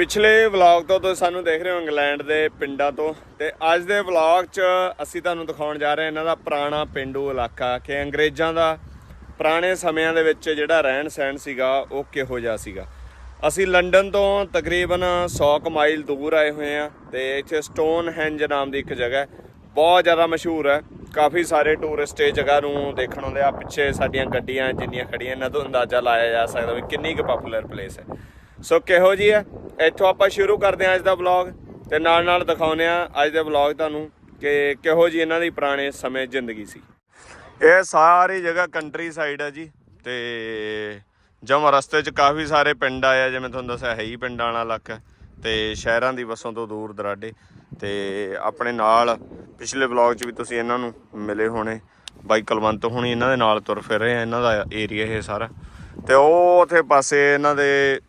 ਪਿਛਲੇ ਵਲੌਗ ਤੋਂ ਤੁਸੀਂ ਸਾਨੂੰ ਦੇਖ ਰਹੇ ਹੋ ਇੰਗਲੈਂਡ ਦੇ ਪਿੰਡਾਂ ਤੋਂ ਤੇ ਅੱਜ ਦੇ ਵਲੌਗ 'ਚ ਅਸੀਂ ਤੁਹਾਨੂੰ ਦਿਖਾਉਣ ਜਾ ਰਹੇ ਹਾਂ ਇਹਨਾਂ ਦਾ ਪੁਰਾਣਾ ਪਿੰਡੂ ਇਲਾਕਾ ਕਿ ਅੰਗਰੇਜ਼ਾਂ ਦਾ ਪੁਰਾਣੇ ਸਮਿਆਂ ਦੇ ਵਿੱਚ ਜਿਹੜਾ ਰਹਿਣ ਸਹਿਣ ਸੀਗਾ, ਉਹ ਕਿਹੋ ਜਿਹਾ ਸੀਗਾ। ਅਸੀਂ ਲੰਡਨ ਤੋਂ ਤਕਰੀਬਨ 100 ਕੁ ਮਾਈਲ ਦੂਰ ਆਏ ਹੋਏ ਆ ਤੇ ਇੱਥੇ ਸਟੋਨ ਹੈਂਜ ਨਾਮ ਦੀ ਇੱਕ ਜਗ੍ਹਾ ਬਹੁਤ ਜ਼ਿਆਦਾ ਮਸ਼ਹੂਰ ਹੈ। ਕਾਫੀ ਸਾਰੇ ਟੂਰਿਸਟ ਇਹ ਜਗ੍ਹਾ ਨੂੰ ਦੇਖਣ ਆਉਂਦੇ ਆ। ਪਿੱਛੇ ਸਾਡੀਆਂ ਗੱਡੀਆਂ ਜਿੰਨੀਆਂ ਖੜੀਆਂ ਇਹਨਾਂ ਤੋਂ ਅੰਦਾਜ਼ਾ ਲਾਇਆ ਜਾ ਸਕਦਾ ਵੀ ਕਿੰਨੀ ਕੁ ਪਪੂਲਰ ਪਲੇਸ ਹੈ। ਸੋ ਕਿਹੋ ਜੀ ਹੈ ਇੱਥੋਂ ਆਪਾਂ ਸ਼ੁਰੂ ਕਰਦੇ ਹਾਂ ਅੱਜ ਦਾ ਵਲੌਗ ਤੇ ਨਾਲ ਨਾਲ ਦਿਖਾਉਂਦੇ ਆ ਅੱਜ ਦੇ ਵਲੌਗ ਤੁਹਾਨੂੰ ਕਿ ਕਿਹੋ ਜੀ ਇਹਨਾਂ ਦੀ ਪੁਰਾਣੇ ਸਮੇਂ ਜ਼ਿੰਦਗੀ ਸੀ। ਇਹ ਸਾਰੀ ਜਗ੍ਹਾ ਕੰਟਰੀ ਸਾਈਡ ਹੈ ਜੀ ਤੇ ਜਮ ਰਸਤੇ 'ਚ ਕਾਫੀ ਸਾਰੇ ਪਿੰਡ ਆਏ ਆ, ਜਿਵੇਂ ਤੁਹਾਨੂੰ ਦੱਸਿਆ ਹੈ ਹੀ ਪਿੰਡਾਂ ਵਾਲਾ ਇਲਾਕਾ ਹੈ ਤੇ ਸ਼ਹਿਰਾਂ ਦੀ ਵਸੋਂ ਤੋਂ ਦੂਰ ਦਰਾਡੇ ਤੇ ਆਪਣੇ ਨਾਲ ਪਿਛਲੇ ਵਲੌਗ 'ਚ ਵੀ ਤੁਸੀਂ ਇਹਨਾਂ ਨੂੰ ਮਿਲੇ ਹੋਣੇ। ਬਾਈ ਕੁਲਵੰਤ ਹੁਣੀ ਇਹਨਾਂ ਦੇ ਨਾਲ ਤੁਰ ਫਿਰ ਰਹੇ ਆ, ਇਹਨਾਂ ਦਾ ਏਰੀਆ ਇਹ ਸਾਰਾ। ਤੇ ਉਹ ਉਥੇ ਪਾਸੇ ਇਹਨਾਂ ਦੇ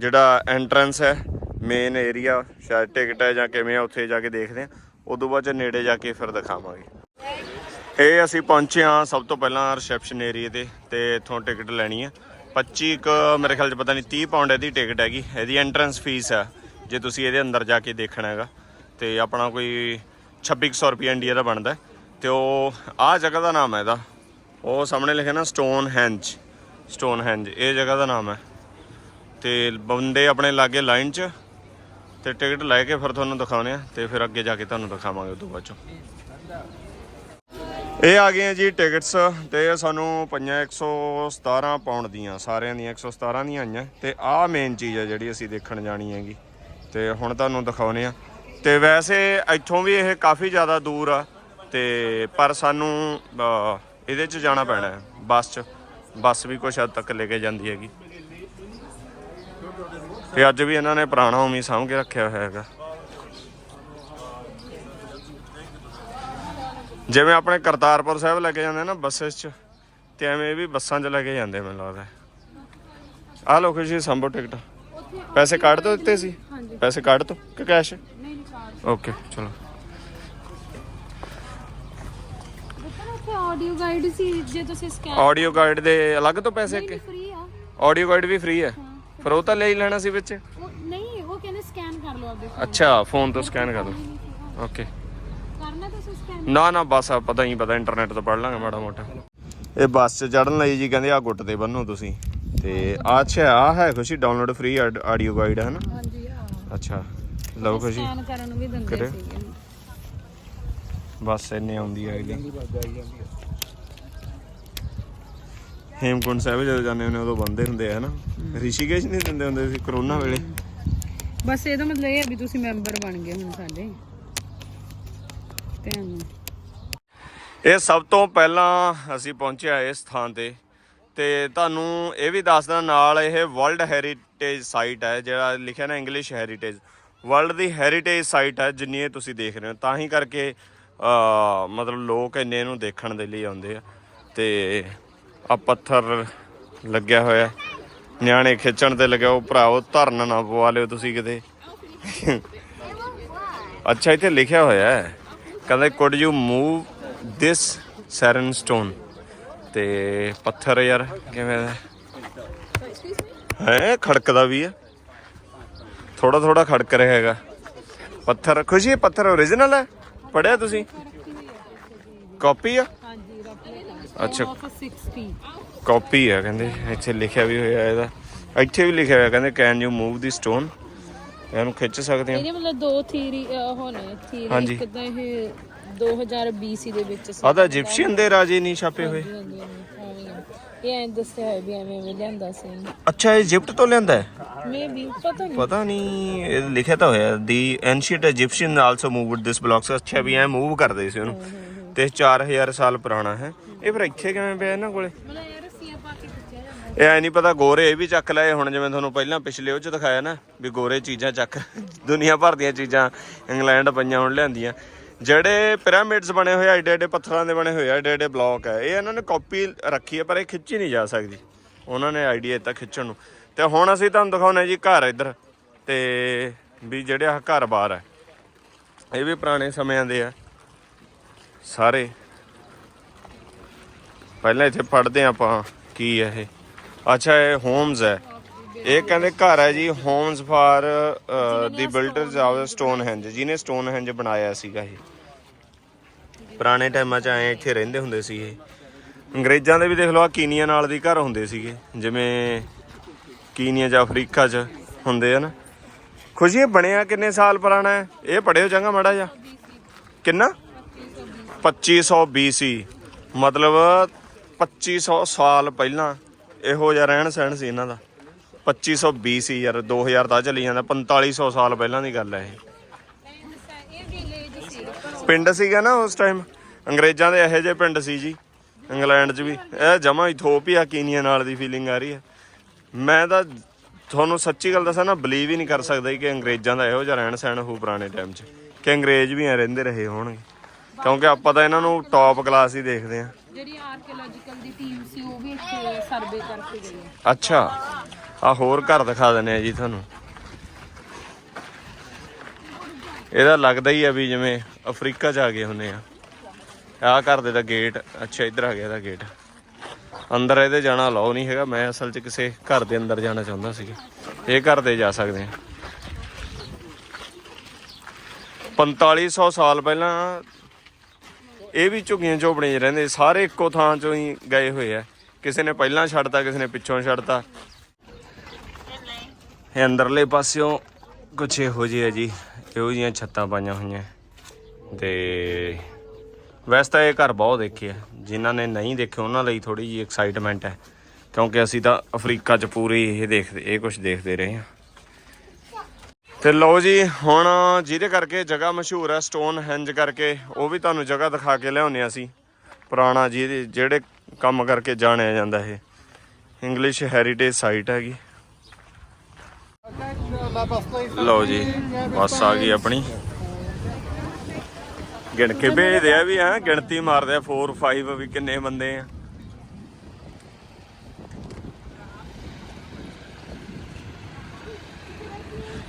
ਜਿਹੜਾ ਐਂਟਰੈਂਸ ਹੈ ਮੇਨ ਏਰੀਆ ਸ਼ਾਇਦ ਟਿਕਟ ਹੈ ਜਾਂ ਕਿਵੇਂ ਆ, ਉੱਥੇ ਜਾ ਕੇ ਦੇਖਦੇ ਆ ਉਦੋਂ ਬਾਅਦ ਚ ਨੇੜੇ ਜਾ ਕੇ ਫਿਰ ਦਿਖਾਵਾਂਗੇ। ਇਹ ਅਸੀਂ ਪਹੁੰਚੇ ਹਾਂ ਸਭ ਤੋਂ ਪਹਿਲਾਂ ਰਿਸੈਪਸ਼ਨ ਏਰੀਆ ਤੇ ਤੇ ਇੱਥੋਂ ਟਿਕਟ ਲੈਣੀ ਹੈ 25 ਕ ਮੇਰੇ ਖਿਆਲ ਚ ਪਤਾ ਨਹੀਂ 30 ਪਾਉਂਡ ਇਹਦੀ ਟਿਕਟ ਹੈਗੀ। ਇਹਦੀ ਐਂਟਰੈਂਸ ਫੀਸ ਹੈ ਜੇ ਤੁਸੀਂ ਇਹਦੇ ਅੰਦਰ ਜਾ ਕੇ ਦੇਖਣਾ ਹੈਗਾ। ਤੇ ਆਪਣਾ ਕੋਈ 2600 ਰੁਪਏ ਇੰਡੀਆ ਦਾ ਬਣਦਾ। ਹੈ। ਤੇ ਉਹ, ਆਹ ਜਗ੍ਹਾ ਦਾ ਨਾਮ ਹੈ ਇਹਦਾ। ਉਹ ਸਾਹਮਣੇ ਲਿਖਿਆ ਨਾ ਸਟੋਨ ਹੈਂਜ ਸਟੋਨ ਹੈਂਜ ਇਹ ਜਗ੍ਹਾ ਦਾ ਨਾਮ ਹੈ। ਤੇ ਬੰਦੇ ਆਪਣੇ ਲਾਗੇ ਲਾਈਨ 'ਚ ਤੇ ਟਿਕਟ ਲੈ ਕੇ ਫਿਰ ਤੁਹਾਨੂੰ ਦਿਖਾਉਣੇ ਆ ਤੇ ਫਿਰ ਅੱਗੇ ਜਾ ਕੇ ਤੁਹਾਨੂੰ ਦਿਖਾਵਾਂਗੇ ਉਦੋਂ ਬਾਅਦ ਚੋਂ। ਇਹ ਆ ਗਈਆਂ ਜੀ ਟਿਕਟਸ ਤੇ ਇਹ ਸਾਨੂੰ ਪਈਆਂ 117 ਪਾਉਂਡ ਦੀਆਂ, ਸਾਰਿਆਂ ਦੀਆਂ 117 ਦੀਆਂ ਆਈਆਂ ਤੇ ਆਹ ਮੇਨ ਚੀਜ਼ ਆ ਜਿਹੜੀ ਅਸੀਂ ਦੇਖਣ ਜਾਣੀ ਹੈਗੀ। ਤੇ ਹੁਣ ਤੁਹਾਨੂੰ ਦਿਖਾਉਨੇ ਆ। ਤੇ ਵੈਸੇ ਇੱਥੋਂ ਵੀ ਇਹ ਕਾਫੀ ਜ਼ਿਆਦਾ ਦੂਰ ਆ ਤੇ ਪਰ ਸਾਨੂੰ ਇਹਦੇ 'ਚ ਜਾਣਾ ਪੈਣਾ ਹੈ, ਬੱਸ 'ਚ। ਬੱਸ ਵੀ ਕੁਛ ਹੱਦ ਤੱਕ ਲੈ ਕੇ ਜਾਂਦੀ ਹੈਗੀ। ਤੇ ਅੱਜ ਵੀ ਇਹਨਾਂ ਨੇ ਪੁਰਾਣਾ ਉਮੀ ਸਾਂਭ ਕੇ ਰੱਖਿਆ ਹੋਇਆ ਹੈਗਾ। ਜਿਵੇਂ ਆਪਣੇ ਕਰਤਾਰਪੁਰ ਸਾਹਿਬ ਲੈ ਕੇ ਜਾਂਦੇ ਨਾ ਬੱਸਸ 'ਚ ਤੇ ਐਵੇਂ ਇਹ ਵੀ ਬੱਸਾਂ 'ਚ ਲੈ ਕੇ ਜਾਂਦੇ ਮੈਨੂੰ ਲੱਗਦਾ। ਆਹ ਲੋ ਜੀ ਸੰਭੋ ਟਿਕਟ। ਪੈਸੇ ਕੱਢ ਦੋ ਦਿੱਤੇ ਸੀ? ਪੈਸੇ ਕੱਢ ਦੋ ਕਿ ਕੈਸ਼? ਓਕੇ ਚਲੋ। ਆਡੀਓ ਗਾਈਡ ਸੀ ਜੇ ਤੁਸੀਂ ਸਕੈਨ ਆਡੀਓ ਗਾਈਡ ਦੇ ਅਲੱਗ ਤੋਂ ਪੈਸੇ ਕਿ ਫ੍ਰੀ ਆ। ਆਡੀਓ ਗਾਈਡ ਵੀ ਫ੍ਰੀ ਹੈ। ਫਿਰ ਉਹ ਤਾਂ ਲੈ ਹੀ ਲੈਣਾ ਸੀ ਵਿੱਚ? ਉਹ ਨਹੀਂ ਉਹ ਕਹਿੰਦੇ ਸਕੈਨ ਕਰ ਲਓ ਆਪਦੇ phone ਅੱਛਾ ਫੋਨ ਤੋਂ ਸਕੈਨ ਕਰ ਦੋ ਤੋਂ। ਓਕੇ ਕਰਨਾ ਤੁਸੀਂ ਸਕੈਨ ਨਾ ਨਾ ਬਸ ਆ ਪਤਾ ਹੀ ਪਤਾ ਇੰਟਰਨੈਟ ਤੋਂ ਪੜ ਲਾਂਗੇ ਮਾੜਾ ਮੋਟਾ। ਇਹ ਬੱਸ 'ਚ ਚੜਨ ਲਈ ਜੀ ਕਹਿੰਦੇ ਆ ਗੁੱਟ ਤੇ ਬੰਨੋ ਤੁਸੀਂ। ਤੇ ਆਹ ਅੱਛਾ ਆ ਹੈ ਖੁਸ਼ੀ ਡਾਊਨਲੋਡ ਫ੍ਰੀ ਆਡੀਓ ਗਾਈਡ ਹੈ ਨਾ ਹਾਂਜੀ ਆ ਅੱਛਾ ਲਓ ਖੁਸ਼ੀ। ਸਕੈਨ ਕਰਨ ਨੂੰ ਵੀ ਦਿੰਦੇ ਕਰੇ? ਸੀਗੇ। ਬੱਸ ਇੰਨੇ ਆਉਂਦੀ ਆ ਇਹਦੀ। ਹੇਮਕੁੰਡ ਸਾਹਿਬ ਜਦੋਂ ਜਾਂਦੇ ਹੁੰਦੇ ਉਦੋਂ ਬੰਦੇ ਹੁੰਦੇ ਆ ਨਾ ਰਿਸ਼ੀਕੇਸ਼ ਨਹੀਂ ਦਿੰਦੇ ਹੁੰਦੇ ਸੀ ਕਰੋਨਾ ਵੇਲੇ। ਬਸ ਇਹਦਾ ਮਤਲਬ ਇਹ ਹੈ ਵੀ ਤੁਸੀਂ ਮੈਂਬਰ ਬਣ ਗਏ ਹੁਣ ਸਾਡੇ। ਇਹ ਸਭ ਤੋਂ ਪਹਿਲਾਂ ਅਸੀਂ ਪਹੁੰਚਿਆ ਇਸ ਥਾਂ ਤੇ। ਤੇ ਤੁਹਾਨੂੰ ਇਹ ਵੀ ਦੱਸਦਾ ਨਾਲ ਇਹ ਵਰਲਡ ਹੈਰੀਟੇਜ ਸਾਈਟ ਹੈ ਜਿਹੜਾ ਲਿਖਿਆ ਨਾ ਇੰਗਲਿਸ਼ ਹੈਰੀਟੇਜ ਵਰਲਡ ਦੀ ਹੈਰੀਟੇਜ ਸਾਈਟ ਹੈ ਜਿੰਨੀ ਇਹ ਤੁਸੀਂ ਦੇਖ ਰਹੇ ਹੋ। ਤਾਂ ਹੀ ਕਰਕੇ ਮਤਲਬ ਲੋਕ ਇੰਨੇ ਇਹਨੂੰ ਦੇਖਣ ਦੇ ਲਈ ਆਉਂਦੇ ਆ। ਤੇ ਆ ਪੱਥਰ ਲੱਗਿਆ ਹੋਇਆ। ਨਿਆਣੇ ਖਿੱਚਣ ਤੇ ਲੱਗਿਆ, ਉਹ ਭਰਾਓ ਧਰਨ ਨਾ ਪਵਾ ਲਿਓ ਤੁਸੀਂ ਕਿਤੇ। ਅੱਛਾ, ਇੱਥੇ ਲਿਖਿਆ ਹੋਇਆ ਹੈ। ਕਹਿੰਦਾ could you move this sarsen stone ਤੇ ਪੱਥਰ ਯਾਰ, ਕਿਵੇਂ ਦਾ? ਹੈ, ਖੜਕਦਾ ਵੀ ਹੈ ਥੋੜਾ ਥੋੜਾ ਖੜਕ ਰਿਹਾ ਹੈਗਾ। ਪੱਥਰ, ਖੁਸ਼ੀ ਪੱਥਰ ਓਰੀਜਨਲ ਹੈ? ਪੜਿਆ ਤੁਸੀਂ? ਕਾਪੀ ਆ? ਅੱਛਾ। ਆਫ 60 ਕਾਪੀ ਹੈ ਕਹਿੰਦੇ। ਇੱਥੇ ਲਿਖਿਆ ਵੀ ਹੋਇਆ ਇਹਦਾ। ਇੱਥੇ ਵੀ ਲਿਖਿਆ ਹੋਇਆ ਕਹਿੰਦੇ can you move the stone ਇਹਨੂੰ ਖਿੱਚ ਸਕਦੇ ਆ ਇਹਦੇ ਮਤਲਬ ਦੋ ਥੀਰੀ ਹੋਣੇ ਥੀਰੀ ਹਾਂਜੀ। ਇੱਕ ਤਾਂ ਇਹ 2000 BC ਦੇ ਵਿੱਚ ਸੀ। ਤਾਂ ਇਜਿਪਸ਼ੀਅਨ ਦੇ ਰਾਜੇ ਨਹੀਂ ਛਾਪੇ ਹੋਏ। ਹਾਂਜੀ, ਹਾਂਜੀ, ਐਵੇਂ ਹੀ। ਇਹ ਐਂ ਦੱਸਿਆ ਹੋਇਆ ਵੀ ਐਵੇਂ ਐਵੇਂ ਲਿਆਂਦਾ ਸੀ। ਅੱਛਾ ਇਹ ਇਜਿਪਟ ਤੋਂ ਲਿਆਂਦਾ ਹੈ? ਮੇ ਵੀ ਪਤਾ ਨਹੀਂ। ਪਤਾ ਨਹੀਂ ਇਹ ਲਿਖਿਆ ਤਾਂ ਹੋਇਆ। The ancient Egyptian also moved this blocks ਅੱਛਾ ਵੀ ਐ ਮੂਵ ਕਰਦੇ ਸੀ ਉਹਨੂੰ। ਤੇ 4000 ਸਾਲ ਪੁਰਾਣਾ ਹੈ। ਇਹ ਫਿਰ ਇੱਥੇ ਕਿਵੇਂ ਪਿਆ ਇਹਨਾਂ ਕੋਲੇ? ਇਹ ਐ ਨਹੀਂ ਪਤਾ, ਗੋਰੇ ਇਹ ਵੀ ਚੱਕ ਲਏ ਹੁਣ ਜਿਵੇਂ ਤੁਹਾਨੂੰ ਪਹਿਲਾਂ ਪਿਛਲੇ ਉਹ ਚ ਦਿਖਾਇਆ ਨਾ, ਵੀ ਗੋਰੇ ਚੀਜ਼ਾਂ ਚੱਕ, ਦੁਨੀਆ ਭਰ ਦੀਆਂ ਚੀਜ਼ਾਂ ਇੰਗਲੈਂਡ ਪਈਆਂ ਹੁਣ ਲਿਆਂਦੀਆਂ। ਜਿਹੜੇ ਪਿਰਾਮਿਡਸ ਬਣੇ ਹੋਏ ਐਡੇ ਐਡੇ ਪੱਥਰਾਂ ਦੇ ਬਣੇ ਹੋਏ ਐਡੇ ਐਡੇ ਏਡੇ ਬਲੌਕ ਹੈ ਇਹ ਇਹਨਾਂ ਨੇ ਕਾਪੀ ਰੱਖੀ ਹੈ ਪਰ ਇਹ ਖਿੱਚੀ ਨਹੀਂ ਜਾ ਸਕਦੀ। ਉਹਨਾਂ ਨੇ ਆਈਡੀਆ ਦਿੱਤਾ ਖਿੱਚਣ ਨੂੰ। ਤੇ ਹੁਣ ਅਸੀਂ ਤੁਹਾਨੂੰ ਦਿਖਾਉਣੇ ਜੀ ਘਰ ਇੱਧਰ, ਤੇ ਵੀ ਜਿਹੜੇ ਆ ਘਰ ਬਾਹਰ ਹੈ ਇਹ ਵੀ ਪੁਰਾਣੇ ਸਮਿਆਂ ਦੇ ਆ। ਸਾਰੇ। ਪਹਿਲਾਂ ਇੱਥੇ ਪੜਦੇ ਆਪਾਂ ਕੀ ਹੈ ਇਹ। ਅੱਛਾ, ਇਹ ਹੋਮਸ ਹੈ। ਇਹ ਕਹਿੰਦੇ ਘਰ ਹੈ ਜੀ homes for the builders of Stonehenge ਜਿਹਨੇ ਸਟੋਨ ਹੈਂਜ ਬਣਾਇਆ ਸੀਗਾ ਇਹ। ਪੁਰਾਣੇ ਟਾਈਮਾਂ 'ਚ ਆਏ ਇੱਥੇ ਰਹਿੰਦੇ ਹੁੰਦੇ ਸੀ ਇਹ। ਅੰਗਰੇਜ਼ਾਂ ਦੇ ਵੀ ਦੇਖ ਲਓ ਆ ਕੀਨੀਆ ਨਾਲ ਦੀ ਘਰ ਹੁੰਦੇ ਸੀਗੇ। ਜਿਵੇਂ ਕੀਨੀਆ ਜਾਂ ਅਫਰੀਕਾ 'ਚ ਹੁੰਦੇ ਆ ਨਾ। ਖੁਸ਼ੀ, ਇਹ ਬਣਿਆ ਕਿੰਨੇ ਸਾਲ ਪੁਰਾਣਾ ਹੈ? ਇਹ ਪੜਿਓ ਚੰਗਾ ਮਾੜਾ ਜਿਹਾ। ਕਿੰਨਾ? 2500 BC ਮਤਲਬ 2500 ਸਾਲ ਪਹਿਲਾਂ ਇਹੋ ਜਿਹਾ ਰਹਿਣ ਸਹਿਣ ਸੀ ਇਹਨਾਂ ਦਾ। 2500 BC ਯਾਰ 2000 ਦਾ ਚੱਲੀ ਜਾਂਦਾ 4500 ਸਾਲ ਪਹਿਲਾਂ ਦੀ ਗੱਲ ਹੈ ਇਹ। ਪਿੰਡ ਸੀਗਾ ਨਾ ਉਸ ਟਾਈਮ ਅੰਗਰੇਜ਼ਾਂ ਦੇ ਇਹੋ ਜਿਹੇ ਪਿੰਡ ਸੀ ਜੀ, ਇੰਗਲੈਂਡ 'ਚ ਵੀ। ਇਹ ਜਮਾ ਇਥੋਪੀਆ ਕੀਨੀਆ ਨਾਲ ਦੀ ਫੀਲਿੰਗ ਆ ਰਹੀ ਹੈ। ਮੈਂ ਤਾਂ ਤੁਹਾਨੂੰ ਸੱਚੀ ਗੱਲ ਦੱਸਾਂ ਨਾ ਬਲੀਵ ਹੀ ਨਹੀਂ ਕਰ ਸਕਦਾ ਕਿ ਅੰਗਰੇਜ਼ਾਂ ਦਾ ਇਹੋ ਜਿਹਾ ਰਹਿਣ ਸਹਿਣ ਹੋ ਪੁਰਾਣੇ ਟਾਈਮ 'ਚ, ਕਿ ਅੰਗਰੇਜ਼ ਵੀ ਐ ਰਹਿੰਦੇ ਰਹੇ ਹੋਣਗੇ। ਕਿਉਂਕਿ ਆਪਾਂ ਤਾਂ ਇਹਨਾਂ ਨੂੰ ਟੌਪ ਕਲਾਸ ਹੀ ਦੇਖਦੇ ਆ ਜਿਹੜੀ ਆਰਕੀਓਲੋਜੀਕਲ ਦੀ ਟੀਮ ਸੀ ਉਹ ਵੀ ਇੱਥੇ ਸਰਵੇ ਕਰਕੇ ਗਈ ਹੈ ਅੱਛਾ ਆ ਹੋਰ ਘਰ ਦਿਖਾ ਦਿੰਨੇ ਆ ਜੀ ਤੁਹਾਨੂੰ। ਇਹਦਾ ਲੱਗਦਾ ਹੀ ਆ ਵੀ ਜਿਵੇਂ ਅਫਰੀਕਾ 'ਚ ਆ ਗਏ ਹੁੰਨੇ ਆ। ਆਹ ਘਰ ਦੇ ਦਾ ਗੇਟ ਅੱਛਾ ਇੱਧਰ ਆ ਗਿਆ ਇਹਦਾ ਗੇਟ ਅੰਦਰ ਇਹਦੇ ਜਾਣਾ ਅਲਾਉ ਨਹੀਂ ਹੈਗਾ। ਮੈਂ ਅਸਲ 'ਚ ਕਿਸੇ ਘਰ ਦੇ ਅੰਦਰ ਜਾਣਾ ਚਾਹੁੰਦਾ ਸੀ। ਇਹ ਘਰ ਦੇ ਜਾ ਸਕਦੇ ਆ। 4500 ਸਾਲ ਪਹਿਲਾਂ ਇਹ ਵੀ ਝੁੱਗੀਆਂ ਝੋਪੜੀਆਂ 'ਚ ਰਹਿੰਦੇ, ਸਾਰੇ ਇੱਕੋ ਥਾਂ 'ਚੋਂ ਹੀ ਗਏ ਹੋਏ ਆ। ਕਿਸੇ ਨੇ ਪਹਿਲਾਂ ਛੱਡਤਾ, ਕਿਸੇ ਨੇ ਪਿੱਛੋਂ ਛੱਡਤਾ। ਇਹ ਅੰਦਰਲੇ ਪਾਸਿਓਂ ਕੁਛ ਇਹੋ ਜਿਹੇ ਆ ਜੀ, ਇਹੋ ਜਿਹੀਆਂ ਛੱਤਾਂ ਪਾਈਆਂ ਹੋਈਆਂ। ਤੇ ਵੈਸੇ ਤਾਂ ਇਹ ਘਰ ਬਹੁਤ ਦੇਖੇ ਆ। ਜਿਨ੍ਹਾਂ ਨੇ ਨਹੀਂ ਦੇਖੇ, ਉਹਨਾਂ ਲਈ ਥੋੜੀ ਜਿਹੀ ਐਕਸਾਈਟਮੈਂਟ ਹੈ। ਕਿਉਂਕਿ ਅਸੀਂ ਤਾਂ ਅਫਰੀਕਾ 'ਚ ਪੂਰੀ ਇਹ ਦੇਖਦੇ, ਇਹ ਕੁਝ ਦੇਖਦੇ ਰਹੇ ਹਾਂ। ਤੇ ਲਓ ਜੀ, ਹੁਣ ਜਿਹਦੇ ਕਰਕੇ ਜਗ੍ਹਾ ਮਸ਼ਹੂਰ ਹੈ ਸਟੋਨ ਹੈਂਜ ਕਰਕੇ, ਉਹ ਵੀ ਤੁਹਾਨੂੰ ਜਗ੍ਹਾ ਦਿਖਾ ਕੇ ਲਿਆਉਂਦੇ ਹਾਂ ਅਸੀਂ। ਪੁਰਾਣਾ ਜਿਹਦੇ ਜਿਹੜੇ ਕੰਮ ਕਰਕੇ ਜਾਣਿਆ ਜਾਂਦਾ ਇਹ। ਇੰਗਲਿਸ਼ ਹੈਰੀਟੇਜ ਸਾਈਟ ਹੈਗੀ। ਲਓ ਜੀ, ਬੱਸ ਆ ਗਈ ਆਪਣੀ। ਗਿਣ ਕੇ ਭੇਜਦੇ ਆ ਵੀ ਆ ਗਿਣਤੀ ਮਾਰਦੇ ਆ 4 5 ਵੀ ਕਿੰਨੇ ਬੰਦੇ ਆ।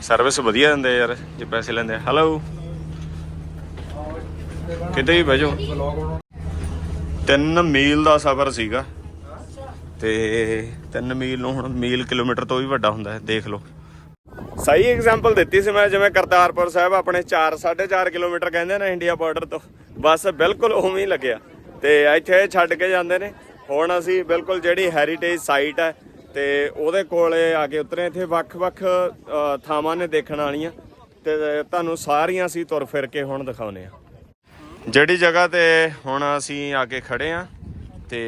ਸਰਵਿਸ ਵਧੀਆ ਦਿੰਦੇ ਯਾਰ, ਜੇ ਪੈਸੇ ਲੈਂਦੇ ਹੈਲੋ ਕਿਤੇ ਵੀ ਬਹਿਜੋ ਤਿੰਨ ਮੀਲ ਦਾ ਸਫ਼ਰ ਸੀਗਾ। ਤੇ ਤਿੰਨ ਮੀਲ ਨੂੰ ਹੁਣ ਮੀਲ ਕਿਲੋਮੀਟਰ ਤੋਂ ਵੀ ਵੱਡਾ ਹੁੰਦਾ ਹੈ, ਦੇਖ ਲਓ। ਸਹੀ ਐਗਜ਼ਾਮਪਲ ਦਿੱਤੀ ਸੀ ਮੈਂ, ਜਿਵੇਂ ਕਰਤਾਰਪੁਰ ਸਾਹਿਬ ਆਪਣੇ 4 4.5 ਕਿਲੋਮੀਟਰ ਕਹਿੰਦੇ ਨੇ ਇੰਡੀਆ ਬਾਰਡਰ ਤੋਂ। ਬਸ ਬਿਲਕੁਲ ਉਵੇਂ ਹੀ ਲੱਗਿਆ। ਤੇ ਇੱਥੇ ਛੱਡ ਕੇ ਜਾਂਦੇ ਨੇ। ਹੁਣ ਅਸੀਂ ਬਿਲਕੁਲ ਜਿਹੜੀ ਹੈਰੀਟੇਜ ਸਾਈਟ ਹੈ ਤੇ ਉਹਦੇ ਕੋਲੇ ਆ ਕੇ ਉਤਰੇ। ਇੱਥੇ ਵੱਖ-ਵੱਖ ਥਾਵਾਂ ਨੇ ਦੇਖਣ ਵਾਲੀਆਂ ਤੇ ਤੁਹਾਨੂੰ ਸਾਰੀਆਂ ਅਸੀਂ ਤੁਰ ਫਿਰ ਕੇ ਹੁਣ ਦਿਖਾਉਨੇ ਆ ਜਿਹੜੀ ਜਗ੍ਹਾ ਤੇ ਹੁਣ ਅਸੀਂ ਆ ਕੇ ਖੜੇ ਆ ਤੇ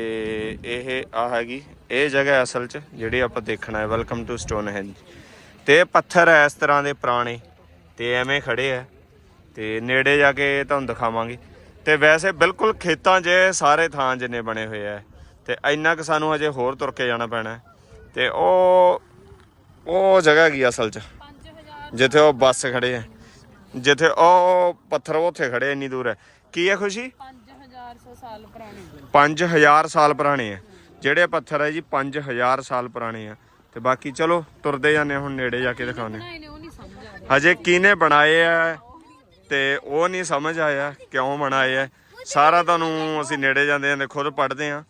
ਇਹ ਆ ਹੈਗੀ, ਇਹ ਜਗ੍ਹਾ ਅਸਲ 'ਚ ਜਿਹੜੀ ਆਪਾਂ ਦੇਖਣਾ ਹੈ ਵੈਲਕਮ ਟੂ ਸਟੋਨ ਹੈਂਜ ਤੇ ਪੱਥਰ ਹੈ ਇਸ ਤਰ੍ਹਾਂ ਦੇ ਪੁਰਾਣੇ, ਤੇ ਐਵੇਂ ਖੜੇ ਆ ਤੇ ਨੇੜੇ ਜਾ ਕੇ ਤੁਹਾਨੂੰ ਦਿਖਾਵਾਂਗੇ। ਤੇ ਵੈਸੇ ਬਿਲਕੁਲ ਖੇਤਾਂ 'ਚ ਸਾਰੇ ਥਾਂ ਜਿੰਨੇ ਬਣੇ ਹੋਏ ਆ ਤੇ ਇੰਨਾ ਕੁ ਸਾਨੂੰ ਹਜੇ ਹੋਰ ਤੁਰ ਕੇ ਜਾਣਾ ਪੈਣਾ ਤੇ ਉਹ ਉਹ ਜਗ੍ਹਾ ਹੈਗੀ ਅਸਲ 'ਚ? ਜਿੱਥੇ ਉਹ ਬੱਸ ਖੜੇ ਆ। ਜਿੱਥੇ ਉਹ ਪੱਥਰ ਉੱਥੇ ਖੜੇ ਇੰਨੀ ਦੂਰ ਹੈ ਕੀ ਹੈ ਖੁਸ਼ੀ? 5100 ਸਾਲ ਪੁਰਾਣੀ 5000 ਸਾਲ ਪੁਰਾਣੇ ਆ। ਜਿਹੜੇ ਪੱਥਰ ਹੈ ਜੀ 5000 ਸਾਲ ਪੁਰਾਣੇ ਆ। ਤੇ ਬਾਕੀ ਚਲੋ, ਤੁਰਦੇ ਜਾਂਦੇ ਹੁਣ ਨੇੜੇ ਜਾ ਕੇ ਦਿਖਾਉਂਦੇ ਹਜੇ ਕਿਹਨੇ ਬਣਾਏ ਆ ਤੇ ਉਹ ਨਹੀਂ ਸਮਝ ਆਇਆ, ਕਿਉਂ ਬਣਾਏ ਆ। ਸਾਰਾ ਤੁਹਾਨੂੰ ਅਸੀਂ ਨੇੜੇ ਜਾਂਦੇ ਜਾਂਦੇ ਖੁਦ ਪੜ੍ਹਦੇ ਆ।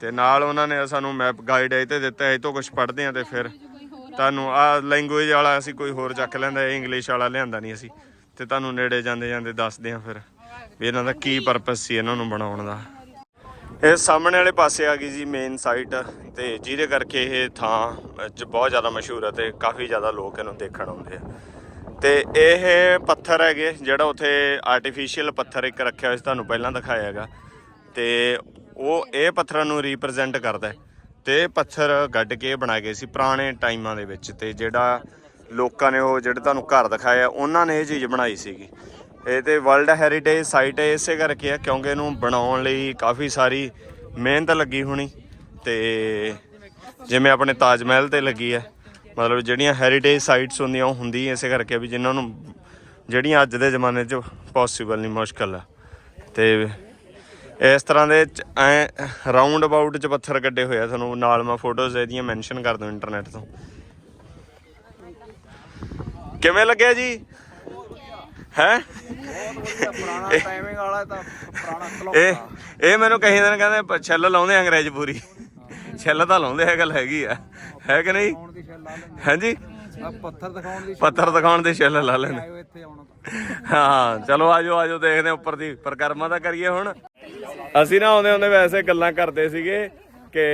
ਤੇ ਨਾਲ ਉਹਨਾਂ ਨੇ ਸਾਨੂੰ ਮੈਪ ਗਾਈਡ ਇਹ ਤੇ ਦਿੱਤਾ, ਇਹ ਤੋਂ ਕੁਝ ਪੜ੍ਹਦੇ ਆ ਤੇ ਫਿਰ ਤੁਹਾਨੂੰ ਆ ਲੈਂਗੁਏਜ ਵਾਲਾ ਅਸੀਂ ਕੋਈ ਹੋਰ ਚੱਕ ਲੈਂਦਾ, ਇਹ ਇੰਗਲਿਸ਼ ਵਾਲਾ ਲਿਆਂਦਾ ਨਹੀਂ ਅਸੀਂ। ਤੇ ਤੁਹਾਨੂੰ ਨੇੜੇ ਜਾਂਦੇ ਜਾਂਦੇ ਦੱਸਦੇ ਆ ਫਿਰ ਵੀ ਇਹਨਾਂ ਦਾ ਕੀ ਪਰਪਸ ਸੀ ਇਹਨਾਂ ਨੂੰ ਬਣਾਉਣ ਦਾ। ਇਹ ਸਾਹਮਣੇ ਵਾਲੇ ਪਾਸੇ ਆ ਗਈ ਜੀ ਮੇਨ ਸਾਈਟ ਤੇ ਜਿਹਦੇ ਕਰਕੇ ਇਹ ਥਾਂ ਚ ਬਹੁਤ ਜ਼ਿਆਦਾ ਮਸ਼ਹੂਰ ਹੈ ਤੇ ਕਾਫੀ ਜ਼ਿਆਦਾ ਲੋਕ ਇਹਨੂੰ ਦੇਖਣ ਆਉਂਦੇ ਆ। ਤੇ ਇਹ ਪੱਥਰ ਹੈਗੇ, ਜਿਹੜਾ ਉੱਥੇ ਆਰਟੀਫੀਸ਼ੀਅਲ ਪੱਥਰ ਇੱਕ ਰੱਖਿਆ ਹੋਇਆ ਸੀ, ਤੁਹਾਨੂੰ ਪਹਿਲਾਂ ਦਿਖਾਇਆ ਹੈਗਾ। ਤੇ ਉਹ ਇਹ ਪੱਥਰਾਂ ਨੂੰ ਰਿਪਰੈਜ਼ੈਂਟ ਕਰਦਾ ਹੈ। ਤੇ ਇਹ ਪੱਥਰ ਗੱਡ ਕੇ ਬਣਾਏ ਗਏ ਸੀ ਪੁਰਾਣੇ ਟਾਈਮਾਂ ਦੇ ਵਿੱਚ ਤੇ ਜਿਹੜਾ ਲੋਕਾਂ ਨੇ ਉਹ ਜਿਹੜੇ ਤੁਹਾਨੂੰ ਘਰ ਦਿਖਾਇਆ ਉਹਨਾਂ ਨੇ ਇਹ ਚੀਜ਼ ਬਣਾਈ ਸੀਗੀ। ਇਹ ਤੇ ਵਰਲਡ ਹੈਰੀਟੇਜ ਸਾਈਟ ਹੈ, ਇਸੇ ਕਰਕੇ ਆ, ਕਿਉਂਕਿ ਇਹਨੂੰ ਬਣਾਉਣ ਲਈ ਕਾਫੀ ਸਾਰੀ ਮਿਹਨਤ ਲੱਗੀ ਹੋਣੀ। ਤੇ ਜਿਵੇਂ ਆਪਣੇ ਤਾਜ ਮਹਿਲ ਤੇ ਲੱਗੀ ਹੈ, ਮਤਲਬ ਜਿਹੜੀਆਂ ਹੈਰੀਟੇਜ ਸਾਈਟਸ ਹੁੰਦੀਆਂ, ਉਹ ਹੁੰਦੀ ਇਸੇ ਕਰਕੇ ਵੀ ਜਿਨ੍ਹਾਂ ਨੂੰ, ਜਿਹੜੀਆਂ ਅੱਜ ਦੇ ਜ਼ਮਾਨੇ 'ਚ ਪੋਸੀਬਲ ਨਹੀਂ, ਮੁਸ਼ਕਲ ਆ। ਤੇ ਇਸ ਤਰ੍ਹਾਂ ਦੇ ਐ ਰਾਉਂਡ ਅਬਾਊਟ ਚ ਪੱਥਰ ਕੱਢੇ ਹੋਏ ਆ ਤੁਹਾਨੂੰ। ਨਾਲ ਮੈਂ ਫੋਟੋਜ਼ ਇਹਦੀਆਂ ਮੈਂਸ਼ਨ ਕਰ ਦੂੰ ਇੰਟਰਨੈਟ ਤੋਂ। ਕਿਵੇਂ ਲੱਗਿਆ ਜੀ? ਹੈ? ਪੁਰਾਣਾ ਟਾਈਮਿੰਗ ਵਾਲਾ ਤਾਂ ਪੁਰਾਣਾ ਕਲੌਕ ਇਹ ਇਹ ਮੈਨੂੰ ਕਹੀ ਦਿਨ ਕਹਿੰਦੇ ਛਿੱਲ ਲਾਉਂਦੇ ਆ ਅੰਗਰੇਜ਼ ਪੂਰੀ। ਛਿੱਲ ਤਾਂ ਲਾਉਂਦੇ ਆ ਗੱਲ ਹੈਗੀ ਆ। ਹੈ ਕਿ ਨਹੀਂ? ਹਾਂਜੀ? ਆ ਪੱਥਰ ਦਿਖਾਉਣ ਦੀ ਪੱਥਰ ਦਿਖਾਉਣ ਦੀ ਛਿੱਲ ਲਾ ਲੈਂਦੇ। ਆਇਓ ਇੱਥੇ ਆਉਣਾ ਹਾਂ ਚਲੋ ਆਜੋ ਆਜੋ ਦੇਖਦੇ ਹਾਂ ਉੱਪਰ ਦੀ ਪਰਕਰਮਾ ਦਾ ਕਰੀਏ ਹੁਣ। ਅਸੀਂ ਨਾ ਆਉਂਦੇ ਆਉਂਦੇ ਵੈਸੇ ਗੱਲਾਂ ਕਰਦੇ ਸੀਗੇ ਕਿ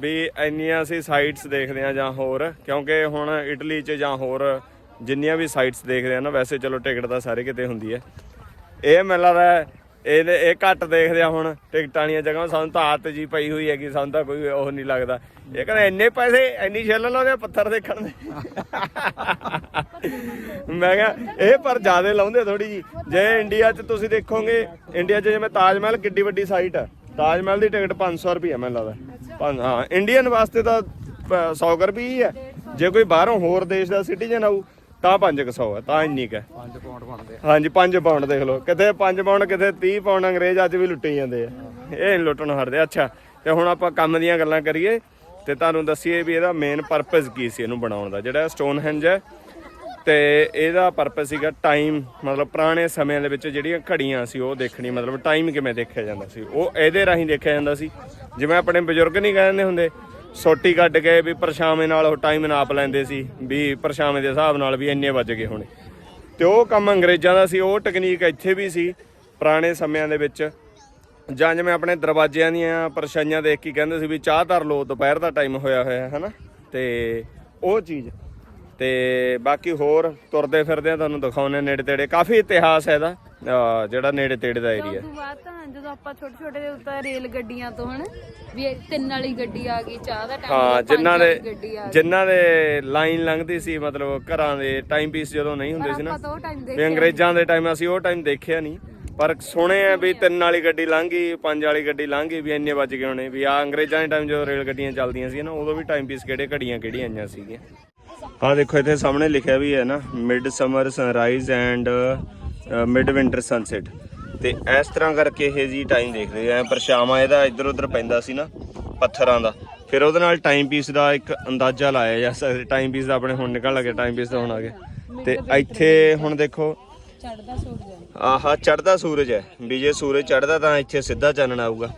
ਵੀ ਇੰਨੀਆਂ ਅਸੀਂ ਸਾਈਟਸ ਦੇਖਦੇ ਆ ਜਾਂ ਹੋਰ ਕਿਉਂਕਿ ਹੁਣ ਇਟਲੀ 'ਚ ਜਾਂ ਹੋਰ ਜਿੰਨੀਆਂ ਵੀ ਸਾਈਟਸ ਦੇਖਦੇ ਆ ਨਾ ਵੈਸੇ ਚਲੋ ਟਿਕਟ ਤਾਂ ਸਾਰੇ ਕਿਤੇ ਹੁੰਦੀ ਹੈ। ਇਹ ਮੈਨੂੰ ਲੱਗਦਾ ਇਹਦੇ ਇਹ ਘੱਟ ਦੇਖਦੇ ਆ ਹੁਣ ਟਿਕਟਾਂ ਵਾਲੀਆਂ ਜਗ੍ਹਾ ਸਾਨੂੰ ਤਾਂ ਆਦਤ ਜੀ ਪਈ ਹੋਈ ਹੈ ਕਿ ਸਾਨੂੰ ਤਾਂ ਕੋਈ ਉਹ ਨਹੀਂ ਲੱਗਦਾ। ਇਹ ਕਹਿੰਦਾ ਇੰਨੇ ਪੈਸੇ ਇੰਨੀ ਛਿੱਲ ਲਾਉਂਦੇ ਆ ਪੱਥਰ ਦੇਖਣ ਦੇ। ਮੈਂ ਕਿਹਾ ਇਹ ਪਰ ਜ਼ਿਆਦਾ ਲਾਉਂਦੇ ਥੋੜੀ ਜੀ ਜੇ ਇੰਡੀਆ 'ਚ ਤੁਸੀਂ ਦੇਖੋਗੇ ਇੰਡੀਆ 'ਚ ਜਿਵੇਂ ਤਾਜ ਮਹਿਲ ਕਿੱਡੀ ਵੱਡੀ ਸਾਈਟ ਆ। ਤਾਜ ਮਹਿਲ ਦੀ ਟਿਕਟ 500 ਰੁਪਏ ਮੈਨੂੰ ਲੱਗਦਾ। ਹਾਂ ਇੰਡੀਅਨ ਵਾਸਤੇ ਤਾਂ 100 ਰੁਪਏ ਹੀ ਹੈ ਜੇ ਕੋਈ ਬਾਹਰੋਂ ਹੋਰ ਦੇਸ਼ ਦਾ ਸਿਟੀਜ਼ਨ ਆਊ ਤਾਂ 500 ਹੈ ਤਾਂ ਇੰਨੀ ਕੁ ਹੈ 5 ਪਾਉਂਡ ਬਣਦੇ ਆ। ਹਾਂਜੀ 5 ਪਾਉਂਡ ਦੇਖ ਲਓ। ਕਿਤੇ 5 ਪਾਉਂਡ ਕਿਤੇ 30 ਪਾਉਂਡ ਅੰਗਰੇਜ਼ ਅੱਜ ਵੀ ਲੁੱਟੀ ਜਾਂਦੇ ਆ। ਇਹ ਨਹੀਂ ਲੁੱਟਣ ਹਟਦੇ। ਅੱਛਾ ਤੇ ਹੁਣ ਆਪਾਂ ਕੰਮ ਦੀਆਂ ਗੱਲਾਂ ਕਰੀਏ ਤੇ ਤੁਹਾਨੂੰ ਦੱਸੀਏ ਵੀ ਇਹਦਾ ਮੇਨ ਪਰਪਸ ਕੀ ਸੀ ਇਹਨੂੰ ਬਣਾਉਣ ਦਾ। ਜਿਹੜਾ ਸਟੋਨ ਹੈਂਜ ਹੈ ਤੇ ਇਹਦਾ ਪਰਪਸ ਸੀਗਾ ਟਾਈਮ ਮਤਲਬ ਪੁਰਾਣੇ ਸਮਿਆਂ ਦੇ ਵਿੱਚ ਜਿਹੜੀਆਂ ਘੜੀਆਂ ਸੀ ਉਹ ਦੇਖਣੀ ਮਤਲਬ ਟਾਈਮ ਕਿਵੇਂ ਦੇਖਿਆ ਜਾਂਦਾ ਸੀ। ਉਹ ਇਹਦੇ ਰਾਹੀਂ ਦੇਖਿਆ ਜਾਂਦਾ ਸੀ। ਜਿਵੇਂ ਆਪਣੇ ਬਜ਼ੁਰਗ ਨਹੀਂ ਕਹਿੰਦੇ ਹੁੰਦੇ ਸੋਟੀ ਕੱਢ ਕੇ ਵੀ ਪਰਛਾਵੇਂ ਨਾਲ ਉਹ ਟਾਈਮ ਨਾਪ ਲੈਂਦੇ ਸੀ, ਵੀ ਪਰਛਾਵੇਂ ਦੇ ਹਿਸਾਬ ਨਾਲ ਵੀ ਇੰਨੇ ਵੱਜ ਗਏ ਹੋਣੇ। ਤੇ ਉਹ ਕੰਮ ਅੰਗਰੇਜ਼ਾਂ ਦਾ ਸੀ, ਉਹ ਟੈਕਨੀਕ ਇੱਥੇ ਵੀ ਸੀ, ਪੁਰਾਣੇ ਸਮਿਆਂ ਦੇ ਵਿੱਚ। ਜਾਂ ਜਿਵੇਂ ਆਪਣੇ ਦਰਵਾਜ਼ਿਆਂ ਦੀਆਂ ਪਰਛਾਈਆਂ ਦੇਖ ਕੇ ਕਹਿੰਦੇ ਸੀ ਵੀ ਚਾਹ ਧਰ ਲਓ, ਦੁਪਹਿਰ ਦਾ ਟਾਈਮ ਹੋਇਆ ਹੋਇਆ ਹੈ ਹਨਾ? ਤੇ ਉਹ ਚੀਜ਼ ਤੇ ਬਾਕੀ ਹੋਰ ਤੁਰਦੇ ਫਿਰਦੇ ਆ ਤੁਹਾਨੂੰ ਦਿਖਾਉਣੇ ਨੇੜੇ ਤੇੜੇ। ਕਾਫੀ ਇਤਿਹਾਸ ਹੈ ਇਹਦਾ ਅਹ ਜਿਹੜਾ ਨੇੜੇ ਤੇੜੇ ਦਾ ਏਰੀਆ ਉਸ ਤੋਂ ਬਾਅਦ ਤਾਂ ਜਦੋਂ ਆਪਾਂ ਛੋਟੇ ਛੋਟੇ ਉੱਤੇ ਰੇਲ ਗੱਡੀਆਂ ਤੋਂ ਹਣ ਵੀ ਇਹ ਤਿੰਨ ਵਾਲੀ ਗੱਡੀ ਆ ਗਈ ਚਾਹ ਦਾ ਟਾਈਮ ਹਾਂ ਜਿਨ੍ਹਾਂ ਦੇ ਗੱਡੀ ਆ ਗਈ। ਜਿਨ੍ਹਾਂ ਦੇ ਲਾਈਨ ਲੰਘਦੀ ਸੀ ਮਤਲਬ ਘਰਾਂ ਦੇ ਟਾਈਮ ਪੀਸ ਜਦੋਂ ਨਹੀਂ ਹੁੰਦੇ ਸੀ ਨਾ ਆਪਾਂ ਤਾਂ ਉਹ ਟਾਈਮ ਦੇ ਵੀ ਅੰਗਰੇਜ਼ਾਂ ਦੇ ਟਾਈਮ ਅਸੀਂ ਉਹ ਟਾਈਮ ਦੇਖਿਆ ਨਹੀਂ। ਪਰ ਸੁਣੇ ਆ ਵੀ ਤਿੰਨ ਵਾਲੀ ਗੱਡੀ ਲੰਘ ਗਈ ਪੰਜ ਵਾਲੀ ਗੱਡੀ ਲੰਘ ਗਈ ਵੀ ਇੰਨੇ ਵੱਜ ਗਏ ਹੋਣੇ। ਵੀ ਆ ਅੰਗਰੇਜ਼ਾਂ ਦੇ ਟਾਈਮ ਜਦੋਂ ਰੇਲ ਗੱਡੀਆਂ ਚੱਲਦੀਆਂ ਸੀ ਨਾ ਉਦੋਂ ਵੀ ਟਾਈਮ ਪੀਸ ਕਿਹੜੇ ਘੜੀਆਂ ਕਿਹੜੀਆਂ ਆਈਆਂ ਸੀਗੀਆਂ। ਆ ਦੇਖੋ ਇੱਥੇ ਸਾਹਮਣੇ ਲਿਖਿਆ ਵੀ ਹੈ ਨਾ mid summer sunrise and mid winter sunset ਤੇ ਇਸ ਤਰ੍ਹਾਂ ਕਰਕੇ ਇਹ ਜੀ ਟਾਈਮ ਦੇਖਦੇ ਆ। ਪਰਛਾਵਾਂ ਇਹਦਾ ਇੱਧਰ ਉੱਧਰ ਪੈਂਦਾ ਸੀ ਨਾ ਪੱਥਰਾਂ ਦਾ। ਫਿਰ ਉਹਦੇ ਨਾਲ ਟਾਈਮ ਪੀਸ ਦਾ ਇੱਕ ਅੰਦਾਜ਼ਾ ਲਾਇਆ ਜਾ ਸਕਦਾ। ਟਾਈਮ ਪੀਸ ਦਾ ਆਪਣੇ ਹੁਣ ਨਿਕਲ ਲੱਗੇ ਟਾਈਮ ਪੀਸ ਦਾ ਹੁਣ ਆ ਗਿਆ ਤੇ ਇੱਥੇ ਹੁਣ ਦੇਖੋ। ਚੜਦਾ ਸੂਰਜ ਆਹਾ ਚੜਦਾ ਸੂਰਜ ਹੈ। ਵੀ ਜੇ ਸੂਰਜ ਚੜਦਾ ਤਾਂ ਇੱਥੇ ਸਿੱਧਾ ਚਾਨਣ ਆਊਗਾ।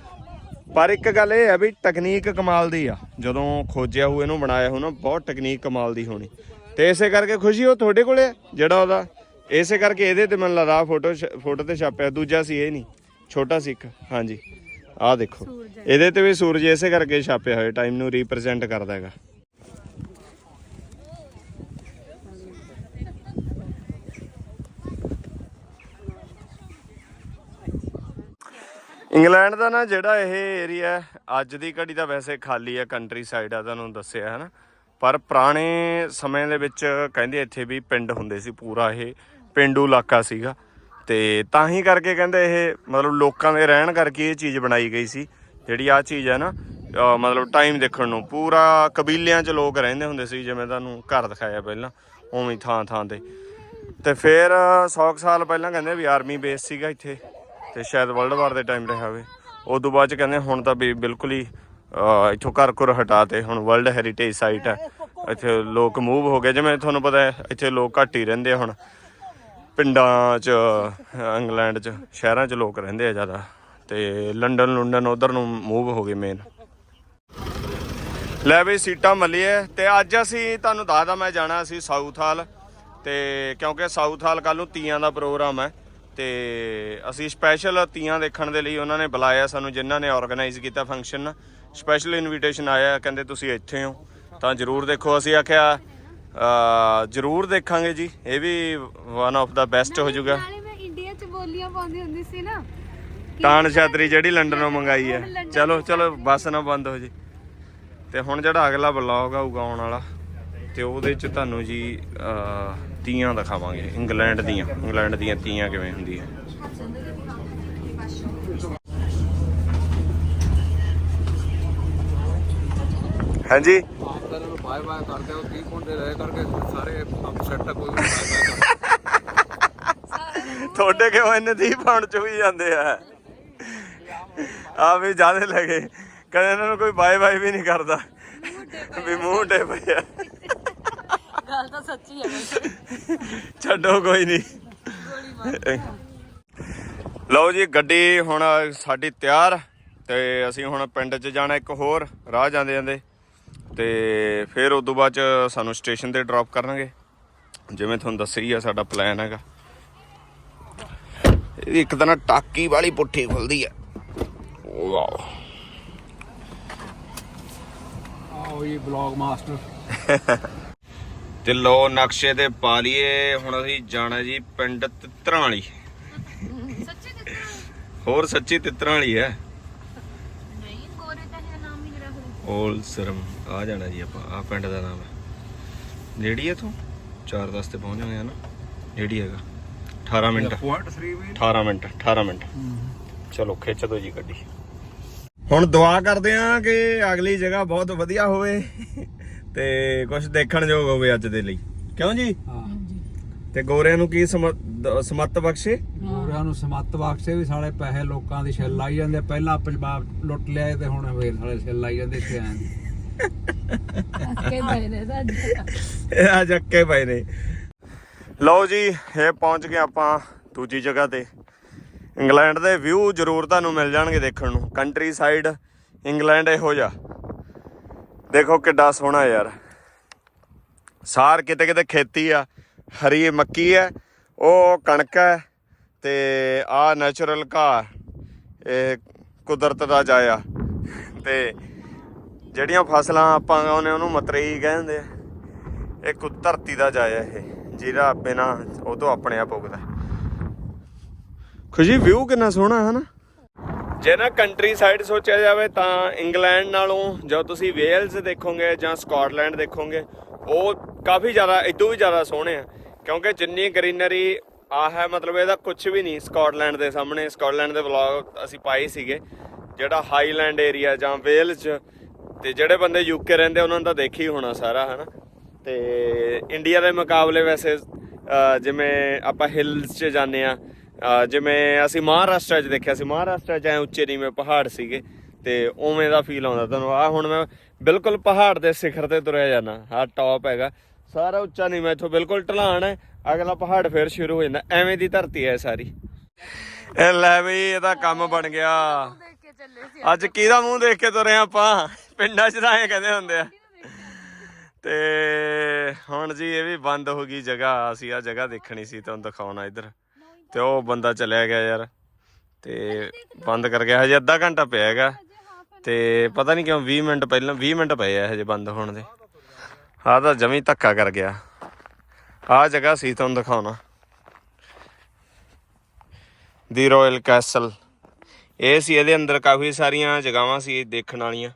ਪਰ ਇੱਕ ਗੱਲ ਇਹ ਹੈ ਵੀ ਟੈਕਨੀਕ ਕਮਾਲ ਦੀ ਆ। ਜਦੋਂ ਖੋਜਿਆ ਹੋ ਇਹਨੂੰ ਬਣਾਇਆ ਹੋ ਨਾ ਬਹੁਤ ਟੈਕਨੀਕ ਕਮਾਲ ਦੀ ਹੋਣੀ। ਤੇ ਇਸੇ ਕਰਕੇ ਖੁਸ਼ੀ ਉਹ ਤੁਹਾਡੇ ਕੋਲੇ ਜਿਹੜਾ ਉਹਦਾ। ਇਸੇ ਕਰਕੇ ਇਹਦੇ ਤੇ ਮੈਨੂੰ ਲੱਗਦਾ ਫੋਟੋ ਫੋਟੋ ਤੇ ਛਾਪਿਆ ਦੂਜਾ ਸੀ ਇਹ ਨਹੀਂ ਛੋਟਾ ਸੀ ਇੱਕ ਹਾਂਜੀ। ਆਹ ਦੇਖੋ ਇਹਦੇ ਤੇ ਵੀ ਸੂਰਜ ਇਸੇ ਕਰਕੇ ਛਾਪਿਆ ਹੋਇਆ ਟਾਈਮ ਨੂੰ ਰਿਪਰੈਜ਼ੈਂਟ ਕਰਦਾ ਹੈਗਾ। ਇੰਗਲੈਂਡ ਦਾ ਨਾ ਜਿਹੜਾ ਇਹ ਏਰੀਆ ਅੱਜ ਦੀ ਘੜੀ ਤਾਂ ਵੈਸੇ ਖਾਲੀ ਆ ਕੰਟਰੀ ਸਾਈਡ ਆ, ਤੁਹਾਨੂੰ ਦੱਸਿਆ ਹੈ ਨਾ। ਪਰ ਪੁਰਾਣੇ ਸਮੇਂ ਦੇ ਵਿੱਚ ਕਹਿੰਦੇ ਇੱਥੇ ਵੀ ਪਿੰਡ ਹੁੰਦੇ ਸੀ, ਪੂਰਾ ਇਹ ਪਿੰਡੂ ਇਲਾਕਾ ਸੀਗਾ। ਤੇ ਤਾਂ ਹੀ ਕਰਕੇ ਕਹਿੰਦੇ ਇਹ ਮਤਲਬ ਲੋਕਾਂ ਦੇ ਰਹਿਣ ਕਰਕੇ ਇਹ ਚੀਜ਼ ਬਣਾਈ ਗਈ ਸੀ। ਜਿਹੜੀ ਆ ਚੀਜ਼ ਹੈ ਨਾ ਮਤਲਬ ਟਾਈਮ ਦੇਖਣ ਨੂੰ, ਪੂਰਾ ਕਬੀਲਿਆਂ 'ਚ ਲੋਕ ਰਹਿੰਦੇ ਹੁੰਦੇ ਸੀ, ਜਿਵੇਂ ਤੁਹਾਨੂੰ ਘਰ ਦਿਖਾਇਆ ਪਹਿਲਾਂ, ਉਵੇਂ ਥਾਂ ਥਾਂ ਤੇ। ਤੇ ਫਿਰ 100 ਸਾਲ ਪਹਿਲਾਂ ਕਹਿੰਦੇ ਵੀ ਆਰਮੀ ਬੇਸ ਸੀਗਾ ਇੱਥੇ। ਤੇ ਸ਼ਾਇਦ ਵਰਲਡ ਵਾਰ ਦੇ ਟਾਈਮ ਰਿਹਾ ਹੋਵੇ ਉਸ ਤੋਂ ਬਾਅਦ ਚ ਕਹਿੰਦੇ ਹੁਣ ਤਾਂ ਵੀ ਬਿਲਕੁਲ ਹੀ ਅਹ, ਇੱਥੋਂ ਘਰ ਘਰ ਹਟਾ ਤੇ ਹੁਣ ਵਰਲਡ ਹੈਰੀਟੇਜ ਸਾਈਟ ਹੈ। ਇੱਥੇ ਲੋਕ ਮੂਵ ਹੋ ਗਏ। ਜਿਵੇਂ ਤੁਹਾਨੂੰ ਪਤਾ ਹੈ ਇੱਥੇ ਲੋਕ ਘੱਟ ਹੀ ਰਹਿੰਦੇ ਆ ਹੁਣ। ਪਿੰਡਾਂ 'ਚ ਇੰਗਲੈਂਡ 'ਚ ਸ਼ਹਿਰਾਂ 'ਚ ਲੋਕ ਰਹਿੰਦੇ ਆ ਜ਼ਿਆਦਾ। ਤੇ ਲੰਡਨ ਲੁੰਡਨ ਉਧਰ ਨੂੰ ਮੂਵ ਹੋ ਗਏ ਮੇਨ ਲੈ ਵੀ ਸੀਟਾਂ ਮੱਲੀਏ। ਤੇ ਅੱਜ ਅਸੀਂ ਤੁਹਾਨੂੰ ਦੱਸਦਾ ਮੈਂ ਜਾਣਾ ਸੀ ਸਾਊਥ ਹਾਲ ਤੇ ਕਿਉਂਕਿ ਸਾਊਥ ਹਾਲ ਕੱਲ ਨੂੰ ਤੀਆਂ ਦਾ ਪ੍ਰੋਗਰਾਮ ਹੈ। ਤੇ ਅਸੀਂ ਸਪੈਸ਼ਲ ਤੀਆਂ ਦੇਖਣ ਦੇ ਲਈ ਉਹਨਾਂ ਨੇ ਬੁਲਾਇਆ ਸਾਨੂੰ ਜਿਨ੍ਹਾਂ ਨੇ ਆਰਗੇਨਾਈਜ਼ ਕੀਤਾ ਫੰਕਸ਼ਨ ਸਪੈਸ਼ਲ ਇਨਵੀਟੇਸ਼ਨ ਆਇਆ ਕਹਿੰਦੇ ਤੁਸੀਂ ਇੱਥੇ ਹੋ ਤਾਂ ਜਰੂਰ ਦੇਖੋ। ਅਸੀਂ ਆਖਿਆ ਅ, ਜਰੂਰ ਦੇਖਾਂਗੇ ਜੀ ਇਹ ਵੀ ਵਨ ਆਫ ਦਾ ਬੈਸਟ ਹੋ ਜਾਊਗਾ। ਨਾਲੇ ਮੈਂ ਇੰਡੀਆ 'ਚ ਬੋਲੀਆਂ ਪਾਉਂਦੀ ਹੁੰਦੀ ਸੀ ਨਾ। ਤਾਨ ਛਾਤਰੀ ਜਿਹੜੀ ਲੰਡਨੋਂ ਮੰਗਾਈ ਹੈ। ਚਲੋ ਚਲੋ ਬੱਸ ਨਾ ਬੰਦ ਹੋ ਜੇ। ਤੇ ਹੁਣ ਜਿਹੜਾ ਅਗਲਾ ਬਲੌਗ ਆਊਗਾ ਆਉਣ ਵਾਲਾ ਤੇ ਉਹਦੇ ਚ ਤੁਹਾਨੂੰ ਜੀ ਤੀਆਂ ਦਿਖਾਵਾਂਗੇ, ਇੰਗਲੈਂਡ ਦੀਆਂ। ਇੰਗਲੈਂਡ ਦੀਆਂ ਤੀਆਂ ਕਿਵੇਂ ਹੁੰਦੀਆਂ? ਹਾਂਜੀ? ਬਾਏ ਬਾਏ ਕਰਦੇ ਹੋ 30 ਪਾਉਂਡ ਰਹਿ ਕਰਕੇ ਸਾਰੇ ਅਪਸੈਟ ਕੋਈ ਤੁਹਾਡੇ ਕਿਉਂ ਇੰਨੇ ਦੀ ਪਾਉਣ ਚ ਵੀ ਜਾਂਦੇ ਆ? ਆ ਵੀ ਜਿਆਦੇ ਲੱਗੇ। ਕਦੇ ਇਹਨਾਂ ਨੂੰ ਕੋਈ ਬਾਏ ਬਾਏ ਵੀ ਨਹੀਂ ਕਰਦਾ। ਵੀ ਮੂੰਹ ਡੇ ਪਿਆ ਗੱਲ ਤਾਂ ਸੱਚੀ ਹੈ ਛੱਡੋ ਕੋਈ ਨਹੀਂ। ਲਓ ਜੀ ਗੱਡੀ ਹੁਣ ਸਾਡੀ ਤਿਆਰ ਤੇ ਅਸੀਂ ਹੁਣ ਪਿੰਡ 'ਚ ਜਾਣਾ ਇੱਕ ਹੋਰ ਰਾਹ ਜਾਂਦੇ ਜਾਂਦੇ। ਤੇ ਫਿਰ ਉਸ ਤੋਂ ਬਾਅਦ ਚ ਸਾਨੂੰ ਸਟੇਸ਼ਨ ਤੇ ਡ੍ਰੌਪ ਕਰਨਗੇ। ਜਿਵੇਂ ਤੁਹਾਨੂੰ ਦੱਸਿਆ ਹੀ ਆ ਸਾਡਾ ਪਲਾਨ ਹੈਗਾ। ਇੱਕ ਤਾਂ ਨਾ ਟਾਕੀ ਵਾਲੀ ਪੁੱਠੀ ਖੁੱਲਦੀ ਆ। ਵਾਓ। ਆਓ ਜੀ ਬਲੌਗ ਮਾਸਟਰ ਤੇ ਲੋ ਨਕਸ਼ੇ ਤੇ ਪਾ ਲਈਏ। ਹੁਣ ਅਸੀਂ ਜਾਣਾ ਜੀ ਪਿੰਡ ਤਿੱਤਰਾਂ ਵਾਲੀ ਹੋਰ ਸੱਚੀ ਤਿੱਤਰਾਂ ਵਾਲੀ ਹੈ। ਨਹੀਂ ਗੋਰੇ ਤਾਂ ਹੈ ਨਾਮ ਹੀ ਰੱਖ ਓਲ ਸਰਮ ਆ ਜਾਣਾ ਜੀ ਆਪਾਂ ਆ ਪਿੰਡ ਦਾ ਨਾਮ ਹੈ। ਨੇੜੀ ਹੈ ਤੂੰ? 4:10 ਤੇ ਪਹੁੰਚ ਜਾਵਾਂਗੇ ਨਾ ਨੇੜੀ ਹੈਗਾ। 18 ਮਿੰਟ। ਪੁਆਇੰਟ 3 ਵੀ 18 ਮਿੰਟ 18 ਮਿੰਟ। ਚਲੋ ਖਿੱਚ ਦੋ ਜੀ ਗੱਡੀ। ਹੁਣ ਦੁਆ ਕਰਦੇ ਆਂ ਕਿ ਅਗਲੀ ਜਗ੍ਹਾ ਬਹੁਤ ਵਧੀਆ ਹੋਵੇ। ਤੇ ਕੁਝ ਦੇਖਣ ਯੋਗ ਹੋਵੇ ਅੱਜ ਦੇ ਲਈ। ਕਿਉਂ ਜੀ? ਹਾਂ। ਤੇ ਗੋਰਿਆਂ ਨੂੰ ਕੀ ਸਮਤ ਬਖਸ਼ੇ? ਗੋਰਿਆਂ ਨੂੰ ਸਮੱਤ ਬਖਸ਼ੇ ਵੀ ਸਾਲੇ ਪੈਸੇ ਲੋਕਾਂ ਦੀ ਛਿੱਲ ਲਾਈ ਜਾਂਦੇ ਪਹਿਲਾਂ ਪੰਜਾਬ ਲੁੱਟ ਲਿਆਏ ਤੇ ਹੁਣ ਫੇਰ ਸਾਲੇ ਛਿੱਲ ਲਾਈ ਜਾਂਦੇ ਇੱਥੇ ਆਂ ਇਹ ਆ ਜੱਕੇ ਪਏ ਨੇ। ਲਓ ਜੀ ਇਹ ਪਹੁੰਚ ਗਏ ਆਪਾਂ ਦੂਜੀ ਜਗ੍ਹਾ ਤੇ। ਇੰਗਲੈਂਡ ਦੇ ਵਿਊ ਜ਼ਰੂਰ ਤੁਹਾਨੂੰ ਮਿਲ ਜਾਣਗੇ ਦੇਖਣ ਨੂੰ। ਕੰਟਰੀ ਸਾਈਡ ਇੰਗਲੈਂਡ ਇਹੋ ਜਿਹਾ। ਦੇਖੋ ਕਿੱਡਾ ਸੋਹਣਾ ਯਾਰ। ਸਾਰ ਕਿਤੇ ਕਿਤੇ ਖੇਤੀ ਆ, ਹਰੀ ਮੱਕੀ ਹੈ ਉਹ ਕਣਕ ਹੈ ਤੇ ਆ ਨੈਚੁਰਲ ਘਾਹ, ਇਹ ਕੁਦਰਤ ਦਾ ਜਾਇਆ। ਤੇ ਜਿਹੜੀਆਂ ਫਸਲਾਂ ਆਪਾਂ ਉਹਨੇ ਉਹਨੂੰ ਮਤਰੇਈ ਕਹਿੰਦੇ ਆ, ਇਹ ਕੁ ਧਰਤੀ ਦਾ ਜਾਇਆ ਇਹ ਜਿਹੜਾ ਬਿਨਾ ਉਹ ਤੋਂ ਆਪਣੇ ਆਪ ਉਗਦਾ। ਖੁਸ਼ੀ ਵਿਊ ਕਿੰਨਾ ਸੋਹਣਾ ਹੈ ਨਾ ਜੇ ਨਾ ਕੰਟਰੀ ਸਾਈਡ ਸੋਚਿਆ ਜਾਵੇ ਤਾਂ ਇੰਗਲੈਂਡ ਨਾਲੋਂ ਜਦੋਂ ਤੁਸੀਂ ਵੇਲਜ਼ ਦੇਖੋਗੇ ਜਾਂ ਸਕਾਟਲੈਂਡ ਦੇਖੋਗੇ, ਉਹ ਕਾਫੀ ਜ਼ਿਆਦਾ ਇਦੋਂ ਵੀ ਜ਼ਿਆਦਾ ਸੋਹਣੇ ਆ। ਕਿਉਂਕਿ ਜਿੰਨੀ ਗ੍ਰੀਨਰੀ ਆ ਹੈ, ਮਤਲਬ ਇਹਦਾ ਕੁਝ ਵੀ ਨਹੀਂ ਸਕਾਟਲੈਂਡ ਦੇ ਸਾਹਮਣੇ। ਸਕਾਟਲੈਂਡ ਦੇ ਵਲੌਗ ਅਸੀਂ ਪਾਏ ਸੀਗੇ। ਜਿਹੜਾ ਹਾਈਲੈਂਡ ਏਰੀਆ ਜਾਂ ਵੇਲਜ਼, ਤੇ ਜਿਹੜੇ ਬੰਦੇ ਯੂਕੇ ਰਹਿੰਦੇ, ਉਹਨਾਂ ਨੂੰ ਤਾਂ ਦੇਖੀ ਹੋਣਾ ਸਾਰਾ, ਹਨਾ? ਤੇ ਇੰਡੀਆ ਦੇ ਮੁਕਾਬਲੇ ਵੈਸੇ ਜਿਵੇਂ ਆਪਾਂ ਹਿਲਸ 'ਚ ਜਾਂਦੇ ਆ ਜਿਵੇਂ ਅਸੀਂ ਮਹਾਰਾਸ਼ਟਰ 'ਚ ਦੇਖਿਆ ਸੀ, ਮਹਾਰਾਸ਼ਟਰ 'ਚ ਐ ਉੱਚੇ ਨੀਵੇਂ ਪਹਾੜ ਸੀਗੇ ਤੇ ਉਵੇਂ ਦਾ ਫੀਲ ਆਉਂਦਾ ਤੁਹਾਨੂੰ। ਆ ਹੁਣ ਮੈਂ ਬਿਲਕੁਲ ਪਹਾੜ ਦੇ ਸਿਖਰ ਤੇ ਤੁਰਿਆ ਜਾਣਾ ਆ ਟੌਪ ਹੈਗਾ। ਸਾਰਾ ਉੱਚਾ ਨੀਵਾਂ, ਇੱਥੋਂ ਬਿਲਕੁਲ ਢਲਾਣ ਹੈ, ਅਗਲਾ ਪਹਾੜ ਫੇਰ ਸ਼ੁਰੂ ਹੋ ਜਾਂਦਾ, ਐਵੇਂ ਦੀ ਧਰਤੀ ਹੈ ਸਾਰੀ। ਇਹ ਲੈ ਬਈ ਇਹਦਾ ਕੰਮ ਬਣ ਗਿਆ। ਅੱਜ ਕਿਹਦਾ ਮੂੰਹ ਦੇਖ ਕੇ ਤੁਰੇ ਆਪਾਂ? ਪਿੰਡਾਂ 'ਚ ਤਾਂ ਐਂ ਕਹਿੰਦੇ ਹੁੰਦੇ ਆ। ਤੇ ਹੁਣ ਜੀ, ਇਹ ਵੀ ਬੰਦ ਹੋ ਗਈ ਜਗ੍ਹਾ, ਅਸੀਂ ਆ ਜਗ੍ਹਾ ਦੇਖਣੀ ਸੀ, ਤੁਹਾਨੂੰ ਦਿਖਾਉਣਾ ਇੱਧਰ। ਤੇ ਉਹ ਬੰਦਾ ਚਲਿਆ ਗਿਆ ਯਾਰ। ਤੇ ਬੰਦ ਕਰ ਗਿਆ। ਹਜੇ ਅੱਧਾ ਘੰਟਾ ਪਿਆ ਹੈਗਾ। ਤੇ ਪਤਾ ਨਹੀਂ ਕਿਉਂ 20 ਮਿੰਟ ਪਹਿਲਾਂ 20 ਮਿੰਟ ਪਏ ਆ ਹਜੇ ਬੰਦ ਹੋਣ ਦੇ। ਆਹ ਤਾਂ ਜਮੀ ਧੱਕਾ ਕਰ ਗਿਆ। ਆਹ ਜਗ੍ਹਾ ਸੀ ਤੁਹਾਨੂੰ ਦਿਖਾਉਣਾ। ਦੀ ਰਾਇਲ ਕੈਸਲ ਇਹ ਸੀ ਇਹਦੇ ਅੰਦਰ ਕਾਫੀ ਸਾਰੀਆਂ ਜਗ੍ਹਾਵਾਂ ਸੀ ਦੇਖਣ ਵਾਲੀਆਂ।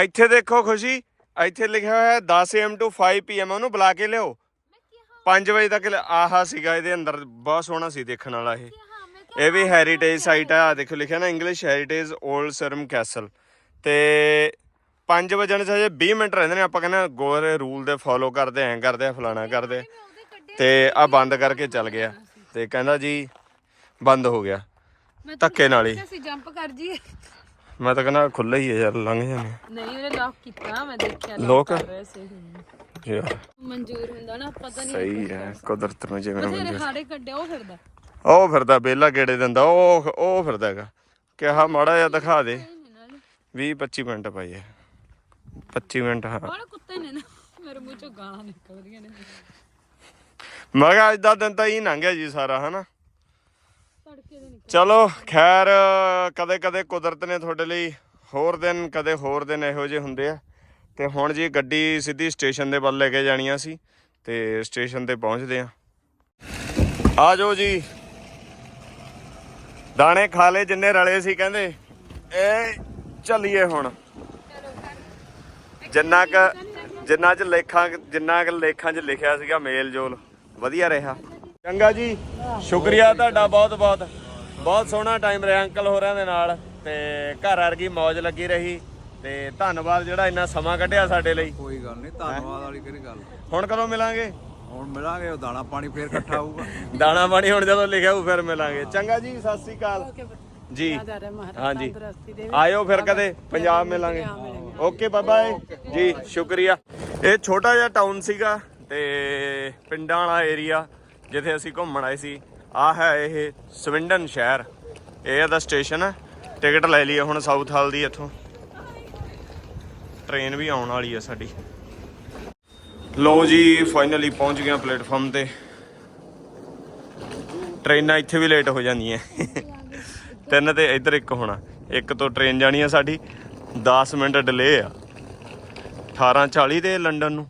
ਇੱਥੇ ਦੇਖੋ ਖੁਸ਼ੀ। ਇੱਥੇ ਲਿਖਿਆ ਹੋਇਆ ਹੈ 10 am to 5 pm ਉਹਨੂੰ ਬੁਲਾ ਕੇ ਲਿਓ 5 ਵਜੇ ਤੱਕ ਆਹਾ ਸੀਗਾ ਇਹਦੇ ਅੰਦਰ ਬਹੁਤ ਸੋਹਣਾ ਸੀ ਦੇਖਣ ਵਾਲਾ ਇਹ। ਇਹ ਵੀ ਹੈਰੀਟੇਜ ਸਾਈਟ ਆ ਦੇਖੋ ਲਿਖਿਆ ਨਾ English Heritage Old Sarum Castle ਤੇ 5 ਵਜਣ ਚ ਹਜੇ 20 ਮਿੰਟ ਰਹਿੰਦੇ ਨੇ ਆਪਾਂ ਕਹਿੰਦੇ ਗੋਰੇ ਰੂਲ ਦੇ ਫੋਲੋ ਕਰਦੇ ਐਂ ਕਰਦੇ ਆ ਫਲਾਣਾ ਕਰਦੇ। ਤੇ ਆ ਬੰਦ ਕਰਕੇ ਚੱਲ ਗਿਆ। ਤੇ ਕਹਿੰਦਾ ਜੀ ਬੰਦ ਹੋ ਗਿਆ। ਧੱਕੇ ਨਾਲ ਹੀ। ਅਸੀਂ ਜੰਪ ਕਰ ਜੀ। ਮੈਂ ਤਾਂ ਕਹਿੰਦਾ ਖੁੱਲਾ ਹੀ ਹੈ ਯਾਰ ਲੰਘ ਜਾਂਦੇ ਨਹੀਂ ਉਹਨੇ ਲੌਕ ਕੀਤਾ ਮੈਂ ਦੇਖਿਆ Lock? ਕਰ ਰਹੇ ਸੀ। ਯਾਰ ਮਨਜ਼ੂਰ ਹੁੰਦਾ ਨਾ ਪਤਾ ਨਹੀਂ ਸਹੀ ਹੈ ਕੁਦਰਤ ਨੂੰ ਜਿਵੇਂ ਬਥੇਰੇ ਮਨਜ਼ੂਰ। ਹਾੜੇ ਕੱਢਿਆ ਉਹ ਫਿਰਦਾ। ਉਹ ਫਿਰਦਾ ਬੇਲਾ ਗੇੜੇ ਦਿੰਦਾ ਉਹ ਉਹ ਫਿਰਦਾ ਹੈਗਾ। ਕਿਹਾ ਮਾੜਾ ਜਿਹਾ ਦਿਖਾ ਦੇ। 20 25 ਮਿੰਟ ਪਈ ਹੈ 25 ਮਿੰਟ ਹਾਂ। ਬੜਾ ਕੁੱਤੇ ਨੇ ਨਾ ਮੇਰੇ ਮੂੰਹ ਚੋਂ ਗਾਲਾਂ ਨਿਕਲ ਰਹੀਆਂ ਨੇ। ਮੈਂ ਕਿਹਾ ਅੱਜ ਦਾ ਦਿਨ ਤਾਂ ਹੀ ਲੰਘ ਗਿਆ ਜੀ ਸਾਰਾ ਹਨਾ? ਤੜਕੇ ਦੇ ਨਿਕਲ ਚਲੋ ਖੈਰ ਕਦੇ ਕਦੇ ਕੁਦਰਤ ਨੇ ਤੁਹਾਡੇ ਲਈ ਹੋਰ ਦਿਨ ਕਦੇ ਹੋਰ ਦਿਨ ਇਹੋ ਜਿਹੇ ਹੁੰਦੇ ਆ। ਤੇ ਹੁਣ ਜੀ ਗੱਡੀ ਸਿੱਧੀ ਸਟੇਸ਼ਨ ਦੇ ਵੱਲ ਲੈ ਕੇ ਜਾਣੀਆਂ ਸੀ ਤੇ ਸਟੇਸ਼ਨ ਤੇ ਪਹੁੰਚਦੇ ਆ ਆ ਜਾਓ ਜੀ। ਦਾਣੇ ਖਾ ਲਏ, ਜਿੰਨੇ ਰਲੇ ਸੀ ਕਹਿੰਦੇ, ਇਹ ਚੱਲੀਏ ਹੁਣ। ਜਿੰਨਾ ਕ, ਜਿੰਨਾ ਚ ਲੇਖਾਂ, ਜਿੰਨਾ ਕ ਲੇਖਾਂ 'ਚ ਲਿਖਿਆ ਸੀਗਾ ਮੇਲ ਜੋਲ, ਵਧੀਆ ਰਿਹਾ। ਚੰਗਾ ਜੀ, ਸ਼ੁਕਰੀਆ ਤੁਹਾਡਾ ਬਹੁਤ ਬਹੁਤ। ਬਹੁਤ ਸੋਹਣਾ ਟਾਈਮ ਰਿਹਾ ਅੰਕਲ ਹੋਰਾਂ ਦੇ ਨਾਲ ਤੇ ਘਰ ਵਰਗੀ ਮौज ਲੱਗੀ ਰਹੀ। ਤੇ ਧੰਨਵਾਦ ਜਿਹੜਾ ਇੰਨਾ ਸਮਾਂ ਕੱਢਿਆ ਸਾਡੇ ਲਈ। ਕੋਈ ਗੱਲ ਨਹੀਂ ਧੰਨਵਾਦ ਵਾਲੀ ਕਿਹੜੀ ਗੱਲ? ਹੁਣ ਕਦੋਂ ਮਿਲਾਂਗੇ? ਹੁਣ ਮਿਲਾਂਗੇ ਉਹ ਦਾਣਾ ਪਾਣੀ ਫੇਰ ਇਕੱਠਾ ਹੋਊਗਾ। ਦਾਣਾ ਪਾਣੀ ਹੁਣ ਜਦੋਂ ਲਿਖਿਆ ਹੋਊ ਫਿਰ ਮਿਲਾਂਗੇ। ਚੰਗਾ ਜੀ ਸਤਿ ਸ੍ਰੀ ਅਕਾਲ। ਜੀ। ਹਾਂਜੀ ਆਇਓ ਫਿਰ ਕਦੇ ਪੰਜਾਬ ਮਿਲਾਂਗੇ। ਓਕੇ ਬਾਏ ਬਾਏ ਜੀ ਸ਼ੁਕਰੀਆ। ਇਹ ਛੋਟਾ ਜਿਹਾ ਟਾਊਨ ਸੀਗਾ ਤੇ ਪਿੰਡਾਂ ਵਾਲਾ ਏਰੀਆ ਜਿੱਥੇ ਅਸੀਂ ਘੁੰਮਣ ਆਏ ਸੀ। ਆ ਹੈ ਇਹ ਸਵਿੰਡਨ ਸ਼ਹਿਰ। ਇਹ ਇਹਦਾ ਸਟੇਸ਼ਨ ਹੈ। ਟਿਕਟ ਲੈ ਲਈ ਹੁਣ ਸਾਊਥ ਹਾਲ ਦੀ ਇੱਥੋਂ। ਟ੍ਰੇਨ ਵੀ ਆਉਣ ਵਾਲੀ ਆ ਸਾਡੀ। ਲਓ ਜੀ ਫਾਈਨਲੀ ਪਹੁੰਚ ਗਏ ਪਲੇਟਫਾਰਮ ਤੇ। ਟ੍ਰੇਨਾਂ ਇੱਥੇ ਵੀ ਲੇਟ ਹੋ ਜਾਂਦੀਆਂ। ਤਿੰਨ ਤੇ ਇੱਧਰ ਇੱਕ ਹੋਣਾ। ਇੱਕ ਤੋਂ ਟ੍ਰੇਨ ਜਾਣੀ ਆ ਸਾਡੀ। 10 ਮਿੰਟ ਡਿਲੇ ਆ। 18:40 ਤੇ ਲੰਡਨ ਨੂੰ।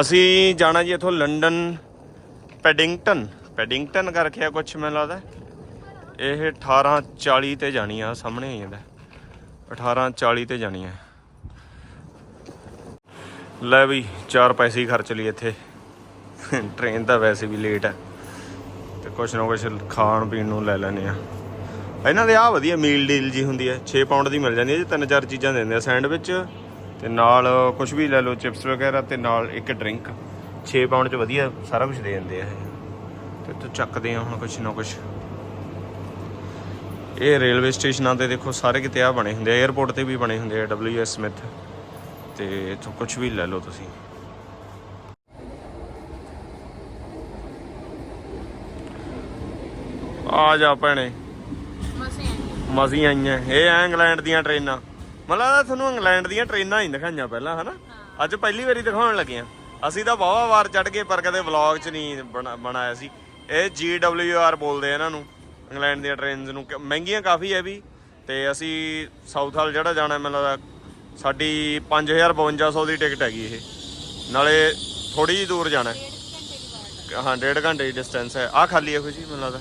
ਅਸੀਂ ਜਾਣਾ ਜੀ ਇਥੋਂ ਲੰਡਨ ਪੈਡਿੰਗਟਨ। ਪੈਡਿੰਗਟਨ ਕਰਕੇ ਆ ਕੁਛ ਮੈਨੂੰ ਲੱਗਦਾ। ਇਹ 18:40 ਤੇ ਜਾਣੀ ਆ, ਸਾਹਮਣੇ ਆ ਜਾਂਦਾ। 18:40 ਤੇ ਜਾਣੀ ਹੈ। ਲੈ ਵੀ ਚਾਰ ਪੈਸੇ ਹੀ ਖਰਚ ਲਈ ਇੱਥੇ। ਟ੍ਰੇਨ ਤਾਂ ਵੈਸੇ ਵੀ ਲੇਟ ਹੈ। ਤੇ ਕੁਛ ਨਾ ਕੁਛ ਖਾਣ ਪੀਣ ਨੂੰ ਲੈ ਲੈਨੇ ਆ ਇਹਨਾਂ ਦੇ ਆ ਵਧੀਆ ਮੀਲ ਡੀਲ ਜੀ ਹੁੰਦੀ ਹੈ। 6 ਪਾਉਂਡ ਦੀ ਮਿਲ ਜਾਂਦੀ ਹੈ ਜੀ, ਤਿੰਨ ਚਾਰ ਚੀਜ਼ਾਂ ਦਿੰਦੇ ਆ ਸੈਂਡਵਿਚ। ਤੇ ਨਾਲ ਕੁਝ ਵੀ ਲੈ ਲਓ, ਚਿਪਸ ਵਗੈਰਾ ਤੇ ਨਾਲ ਇੱਕ ਡਰਿੰਕ। 6 ਪਾਉਂਡ ਚ ਵਧੀਆ ਸਾਰਾ ਕੁਝ ਦੇ ਦਿੰਦੇ ਆ ਇਹ। ਤੇ ਤੂੰ ਚੱਕਦੇ ਆ ਹੁਣ ਕੁਛ ਨਾ ਕੁਛ। ਇਹ ਰੇਲਵੇ ਸਟੇਸ਼ਨਾਂ ਤੇ ਦੇਖੋ ਸਾਰੇ ਕਿਤੇ ਆ ਬਣੇ ਹੁੰਦੇ ਆ 에어ਪੋਰਟ ਤੇ ਵੀ ਬਣੇ ਹੁੰਦੇ ਆ ਡਬਲਯੂ ਐਸ ਸਮਿਥ ਤੇ ਇੱਥੋਂ ਕੁਝ ਵੀ ਲੈ ਲਓ ਤੁਸੀਂ। ਆ ਜਾ ਭੈਣੇ। ਮਸੀਂ ਆਈਆਂ। ਇਹ ਆ ਇੰਗਲੈਂਡ ਦੀਆਂ ਟ੍ਰੇਨਾਂ। ਮਤਲਬ ਤੁਹਾਨੂੰ ਇੰਗਲੈਂਡ ਦੀਆਂ ਟ੍ਰੇਨਾਂ ਹੀ ਦਿਖਾਈਆਂ ਪਹਿਲਾਂ ਹਨਾ? ਅੱਜ ਪਹਿਲੀ ਵਾਰੀ ਦਿਖਾਉਣ ਲੱਗੇ ਆ ਅਸੀਂ ਤਾਂ ਬਹੁਤ ਵਾਰ ਚੜ ਕੇ ਪਰ ਕਦੇ ਵਲੌਗ 'ਚ ਨਹੀਂ ਬਣਾ- ਬਣਾਇਆ ਸੀ। ਇਹ GWR ਬੋਲਦੇ ਆ ਇਹਨਾਂ ਨੂੰ। ਇੰਗਲੈਂਡ ਦੀਆਂ ਟ੍ਰੇਨਸ ਨੂੰ ਮਹਿੰਗੀਆਂ ਕਾਫੀ ਹੈ ਵੀ ਤੇ ਅਸੀਂ ਸਾਊਥ ਹਾਲ ਜਿਹੜਾ ਜਾਣਾ ਮੈਨੂੰ ਲੱਗਦਾ ਸਾਡੀ 5500 ਦੀ ਟਿਕਟ ਹੈਗੀ ਇਹ। ਨਾਲੇ ਥੋੜੀ ਜਿਹੀ ਦੂਰ ਜਾਣਾ। ਹੈ। ਹਾਂ ਡੇਢ ਘੰਟੇ ਦੀ ਡਿਸਟੈਂਸ ਹੈ। ਆ ਖਾਲੀ ਹੈ ਕੋਈ ਜੀ ਮੈਨੂੰ ਲੱਗਦਾ।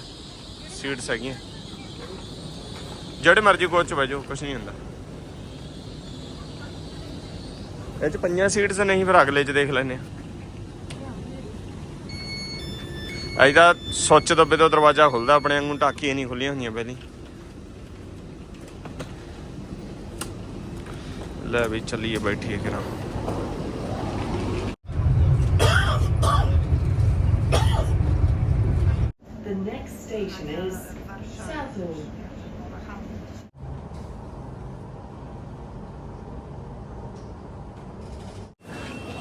ਸੀਟਸ ਹੈਗੀਆਂ। ਜਿਹੜੇ ਮਰਜ਼ੀ ਕੋਚ ਚ ਬਹਿ ਜਾਓ ਕੁਝ ਨਹੀਂ ਹੁੰਦਾ। ਇਹ ਚ ਪੰਜਾਂ ਸੀਟਸ ਨਹੀਂ ਫਿਰ ਅਗਲੇ ਚ ਦੇਖ ਲੈਨੇ ਆ ਅਜਾ ਸੁੱਚ ਦੱਬੇ ਤੋਂ ਦਰਵਾਜ਼ਾ ਖੁੱਲਦਾ ਆਪਣੇ ਵਾਂਗੂ ਟਾਕੀਆਂ ਨਹੀਂ ਖੁੱਲੀਆਂ ਹੁੰਦੀਆਂ ਪਹਿਲੀ ਲੈ ਵੀ ਚੱਲੀਏ ਬੈਠੀਏ ਕਿਰਾਂ The next station is Southall.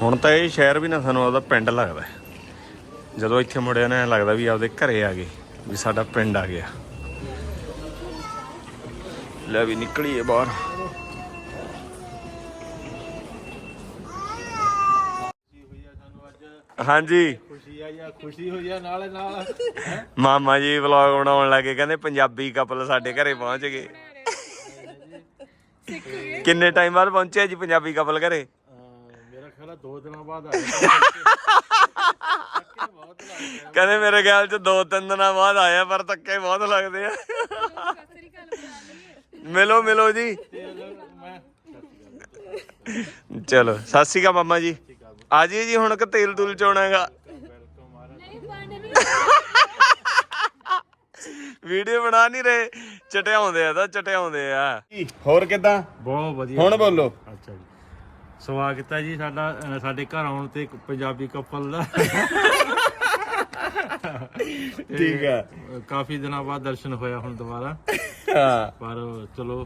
ਹੁਣ ਤਾਂ ਇਹ ਸ਼ਹਿਰ ਵੀ ਨਾ ਸਾਨੂੰ ਉਹਦਾ ਪਿੰਡ ਲੱਗਦਾ ਹੈ। ਜਦੋਂ ਇੱਥੇ ਮੁੜਿਆ ਨਾ ਲੱਗਦਾ ਵੀ ਆਪਦੇ ਘਰੇ ਆ ਗਏ ਵੀ ਸਾਡਾ ਪਿੰਡ ਆ ਗਿਆ। ਲੈ ਵੀ ਨਿਕਲੀਏ ਬਾਹਰ। ਹਾਂਜੀ। ਖੁਸ਼ੀ ਆ ਜਾਂ ਖੁਸ਼ੀ ਹੋਈ ਆ ਨਾਲੇ ਨਾਲ। ਮਾਮਾ ਜੀ ਵਲੌਗ ਬਣਾਉਣ ਲੱਗੇ ਕਹਿੰਦੇ ਪੰਜਾਬੀ ਕਪਲ ਸਾਡੇ ਘਰੇ ਪਹੁੰਚ ਗਏ। ਕਿੰਨੇ ਟਾਈਮ ਬਾਅਦ ਪਹੁੰਚਿਆ ਜੀ ਪੰਜਾਬੀ ਕਪਲ ਘਰੇ? ਮੇਰਾ ਖਿਆਲ ਆ ਦੋ ਦਿਨਾਂ ਬਾਅਦ ਆਇਆ ਕਹਿੰਦੇ ਮੇਰੇ ਖਿਆਲ ਚ ਦੋ ਤਿੰਨ ਦਿਨਾਂ ਬਾਅਦ ਆਇਆ ਪਰ ਧੱਕੇ ਬਹੁਤ ਲੱਗਦੇ ਆ। ਮਿਲੋ ਮਿਲੋ ਜੀ। ਚਲੋ ਸਤਿ ਸ਼੍ਰੀ ਅਕਾਲ ਮਾਮਾ ਜੀ। ਆ ਜੀ ਜੀ ਹੁਣ ਕਿ ਤੇਲ ਤੂਲ ਚੋਣਾ ਹੈਗਾ ਵੀਡੀਓ ਬਣਾ ਨਹੀਂ ਰਹੇ। ਚਟਿਆਉਂਦੇ ਆ ਤਾਂ ਚਟਿਆਉਂਦੇ ਆ। ਹੋਰ ਕਿਦਾਂ? ਬਹੁਤ ਵਧੀਆ ਹੁਣ ਬੋਲੋ। ਅੱਛਾ ਜੀ। ਸਵਾਗਤ ਹੈ ਜੀ ਸਾਡਾ ਸਾਡੇ ਘਰ ਆਉਣ ਤੇ ਪੰਜਾਬੀ ਕਪਲ ਦਾ। ਠੀਕ ਹੈ ਅ, ਕਾਫੀ ਦਿਨਾਂ ਬਾਅਦ ਦਰਸ਼ਨ ਹੋਇਆ ਹੁਣ ਦੁਬਾਰਾ। ਹਾਂ। ਪਰ ਚਲੋ।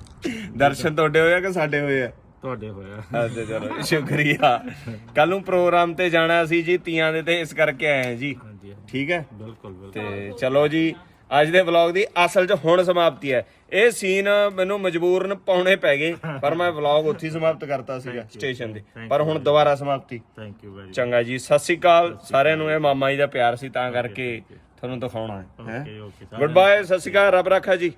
ਦਰਸ਼ਨ ਤੁਹਾਡੇ ਹੋਇਆ ਕਿ ਸਾਡੇ ਹੋਏ ਆ? ਤੁਹਾਡੇ ਹੋਇਆ ਅੱਛਾ ਚਲੋ ਸ਼ੁਕਰੀਆ। ਕੱਲ ਨੂੰ ਪ੍ਰੋਗਰਾਮ ਤੇ ਜਾਣਾ ਸੀ ਜੀ ਤੀਆਂ ਦੇ ਤੇ ਇਸ ਕਰਕੇ ਆਏ ਜੀ। ਹਾਂਜੀ, ਠੀਕ ਹੈ ਬਿਲਕੁਲ ਬਿਲਕੁਲ। ਤੇ ਚਲੋ ਜੀ ਅੱਜ ਦੇ ਵਲੌਗ ਦੀ ਅਸਲ 'ਚ ਹੁਣ ਸਮਾਪਤੀ ਹੈ। ਇਹ ਸੀਨ ਮੈਨੂੰ ਮਜਬੂਰਨ ਪਾਉਣੇ ਪੈ ਗਏ ਪਰ ਮੈਂ ਵਲੌਗ ਉੱਥੇ ਹੀ ਸਮਾਪਤ ਕਰਤਾ ਸੀਗਾ ਸਟੇਸ਼ਨ ਤੇ। ਪਰ ਹੁਣ ਦੁਬਾਰਾ ਸਮਾਪਤੀ। ਥੈਂਕ ਯੂ ਵੈਰੀ ਚੰਗਾ ਜੀ ਸਤਿ ਸ੍ਰੀ ਅਕਾਲ। ਸਾਰਿਆਂ ਨੂੰ ਇਹ ਮਾਮਾ ਜੀ ਦਾ ਪਿਆਰ ਸੀ ਤਾਂ ਕਰਕੇ ਤੁਹਾਨੂੰ ਦਿਖਾਉਣਾ ਹੈ okay okay good bye Sat Sri ਅਕਾਲ ਰੱਬ ਰੱਖਾ ਜੀ।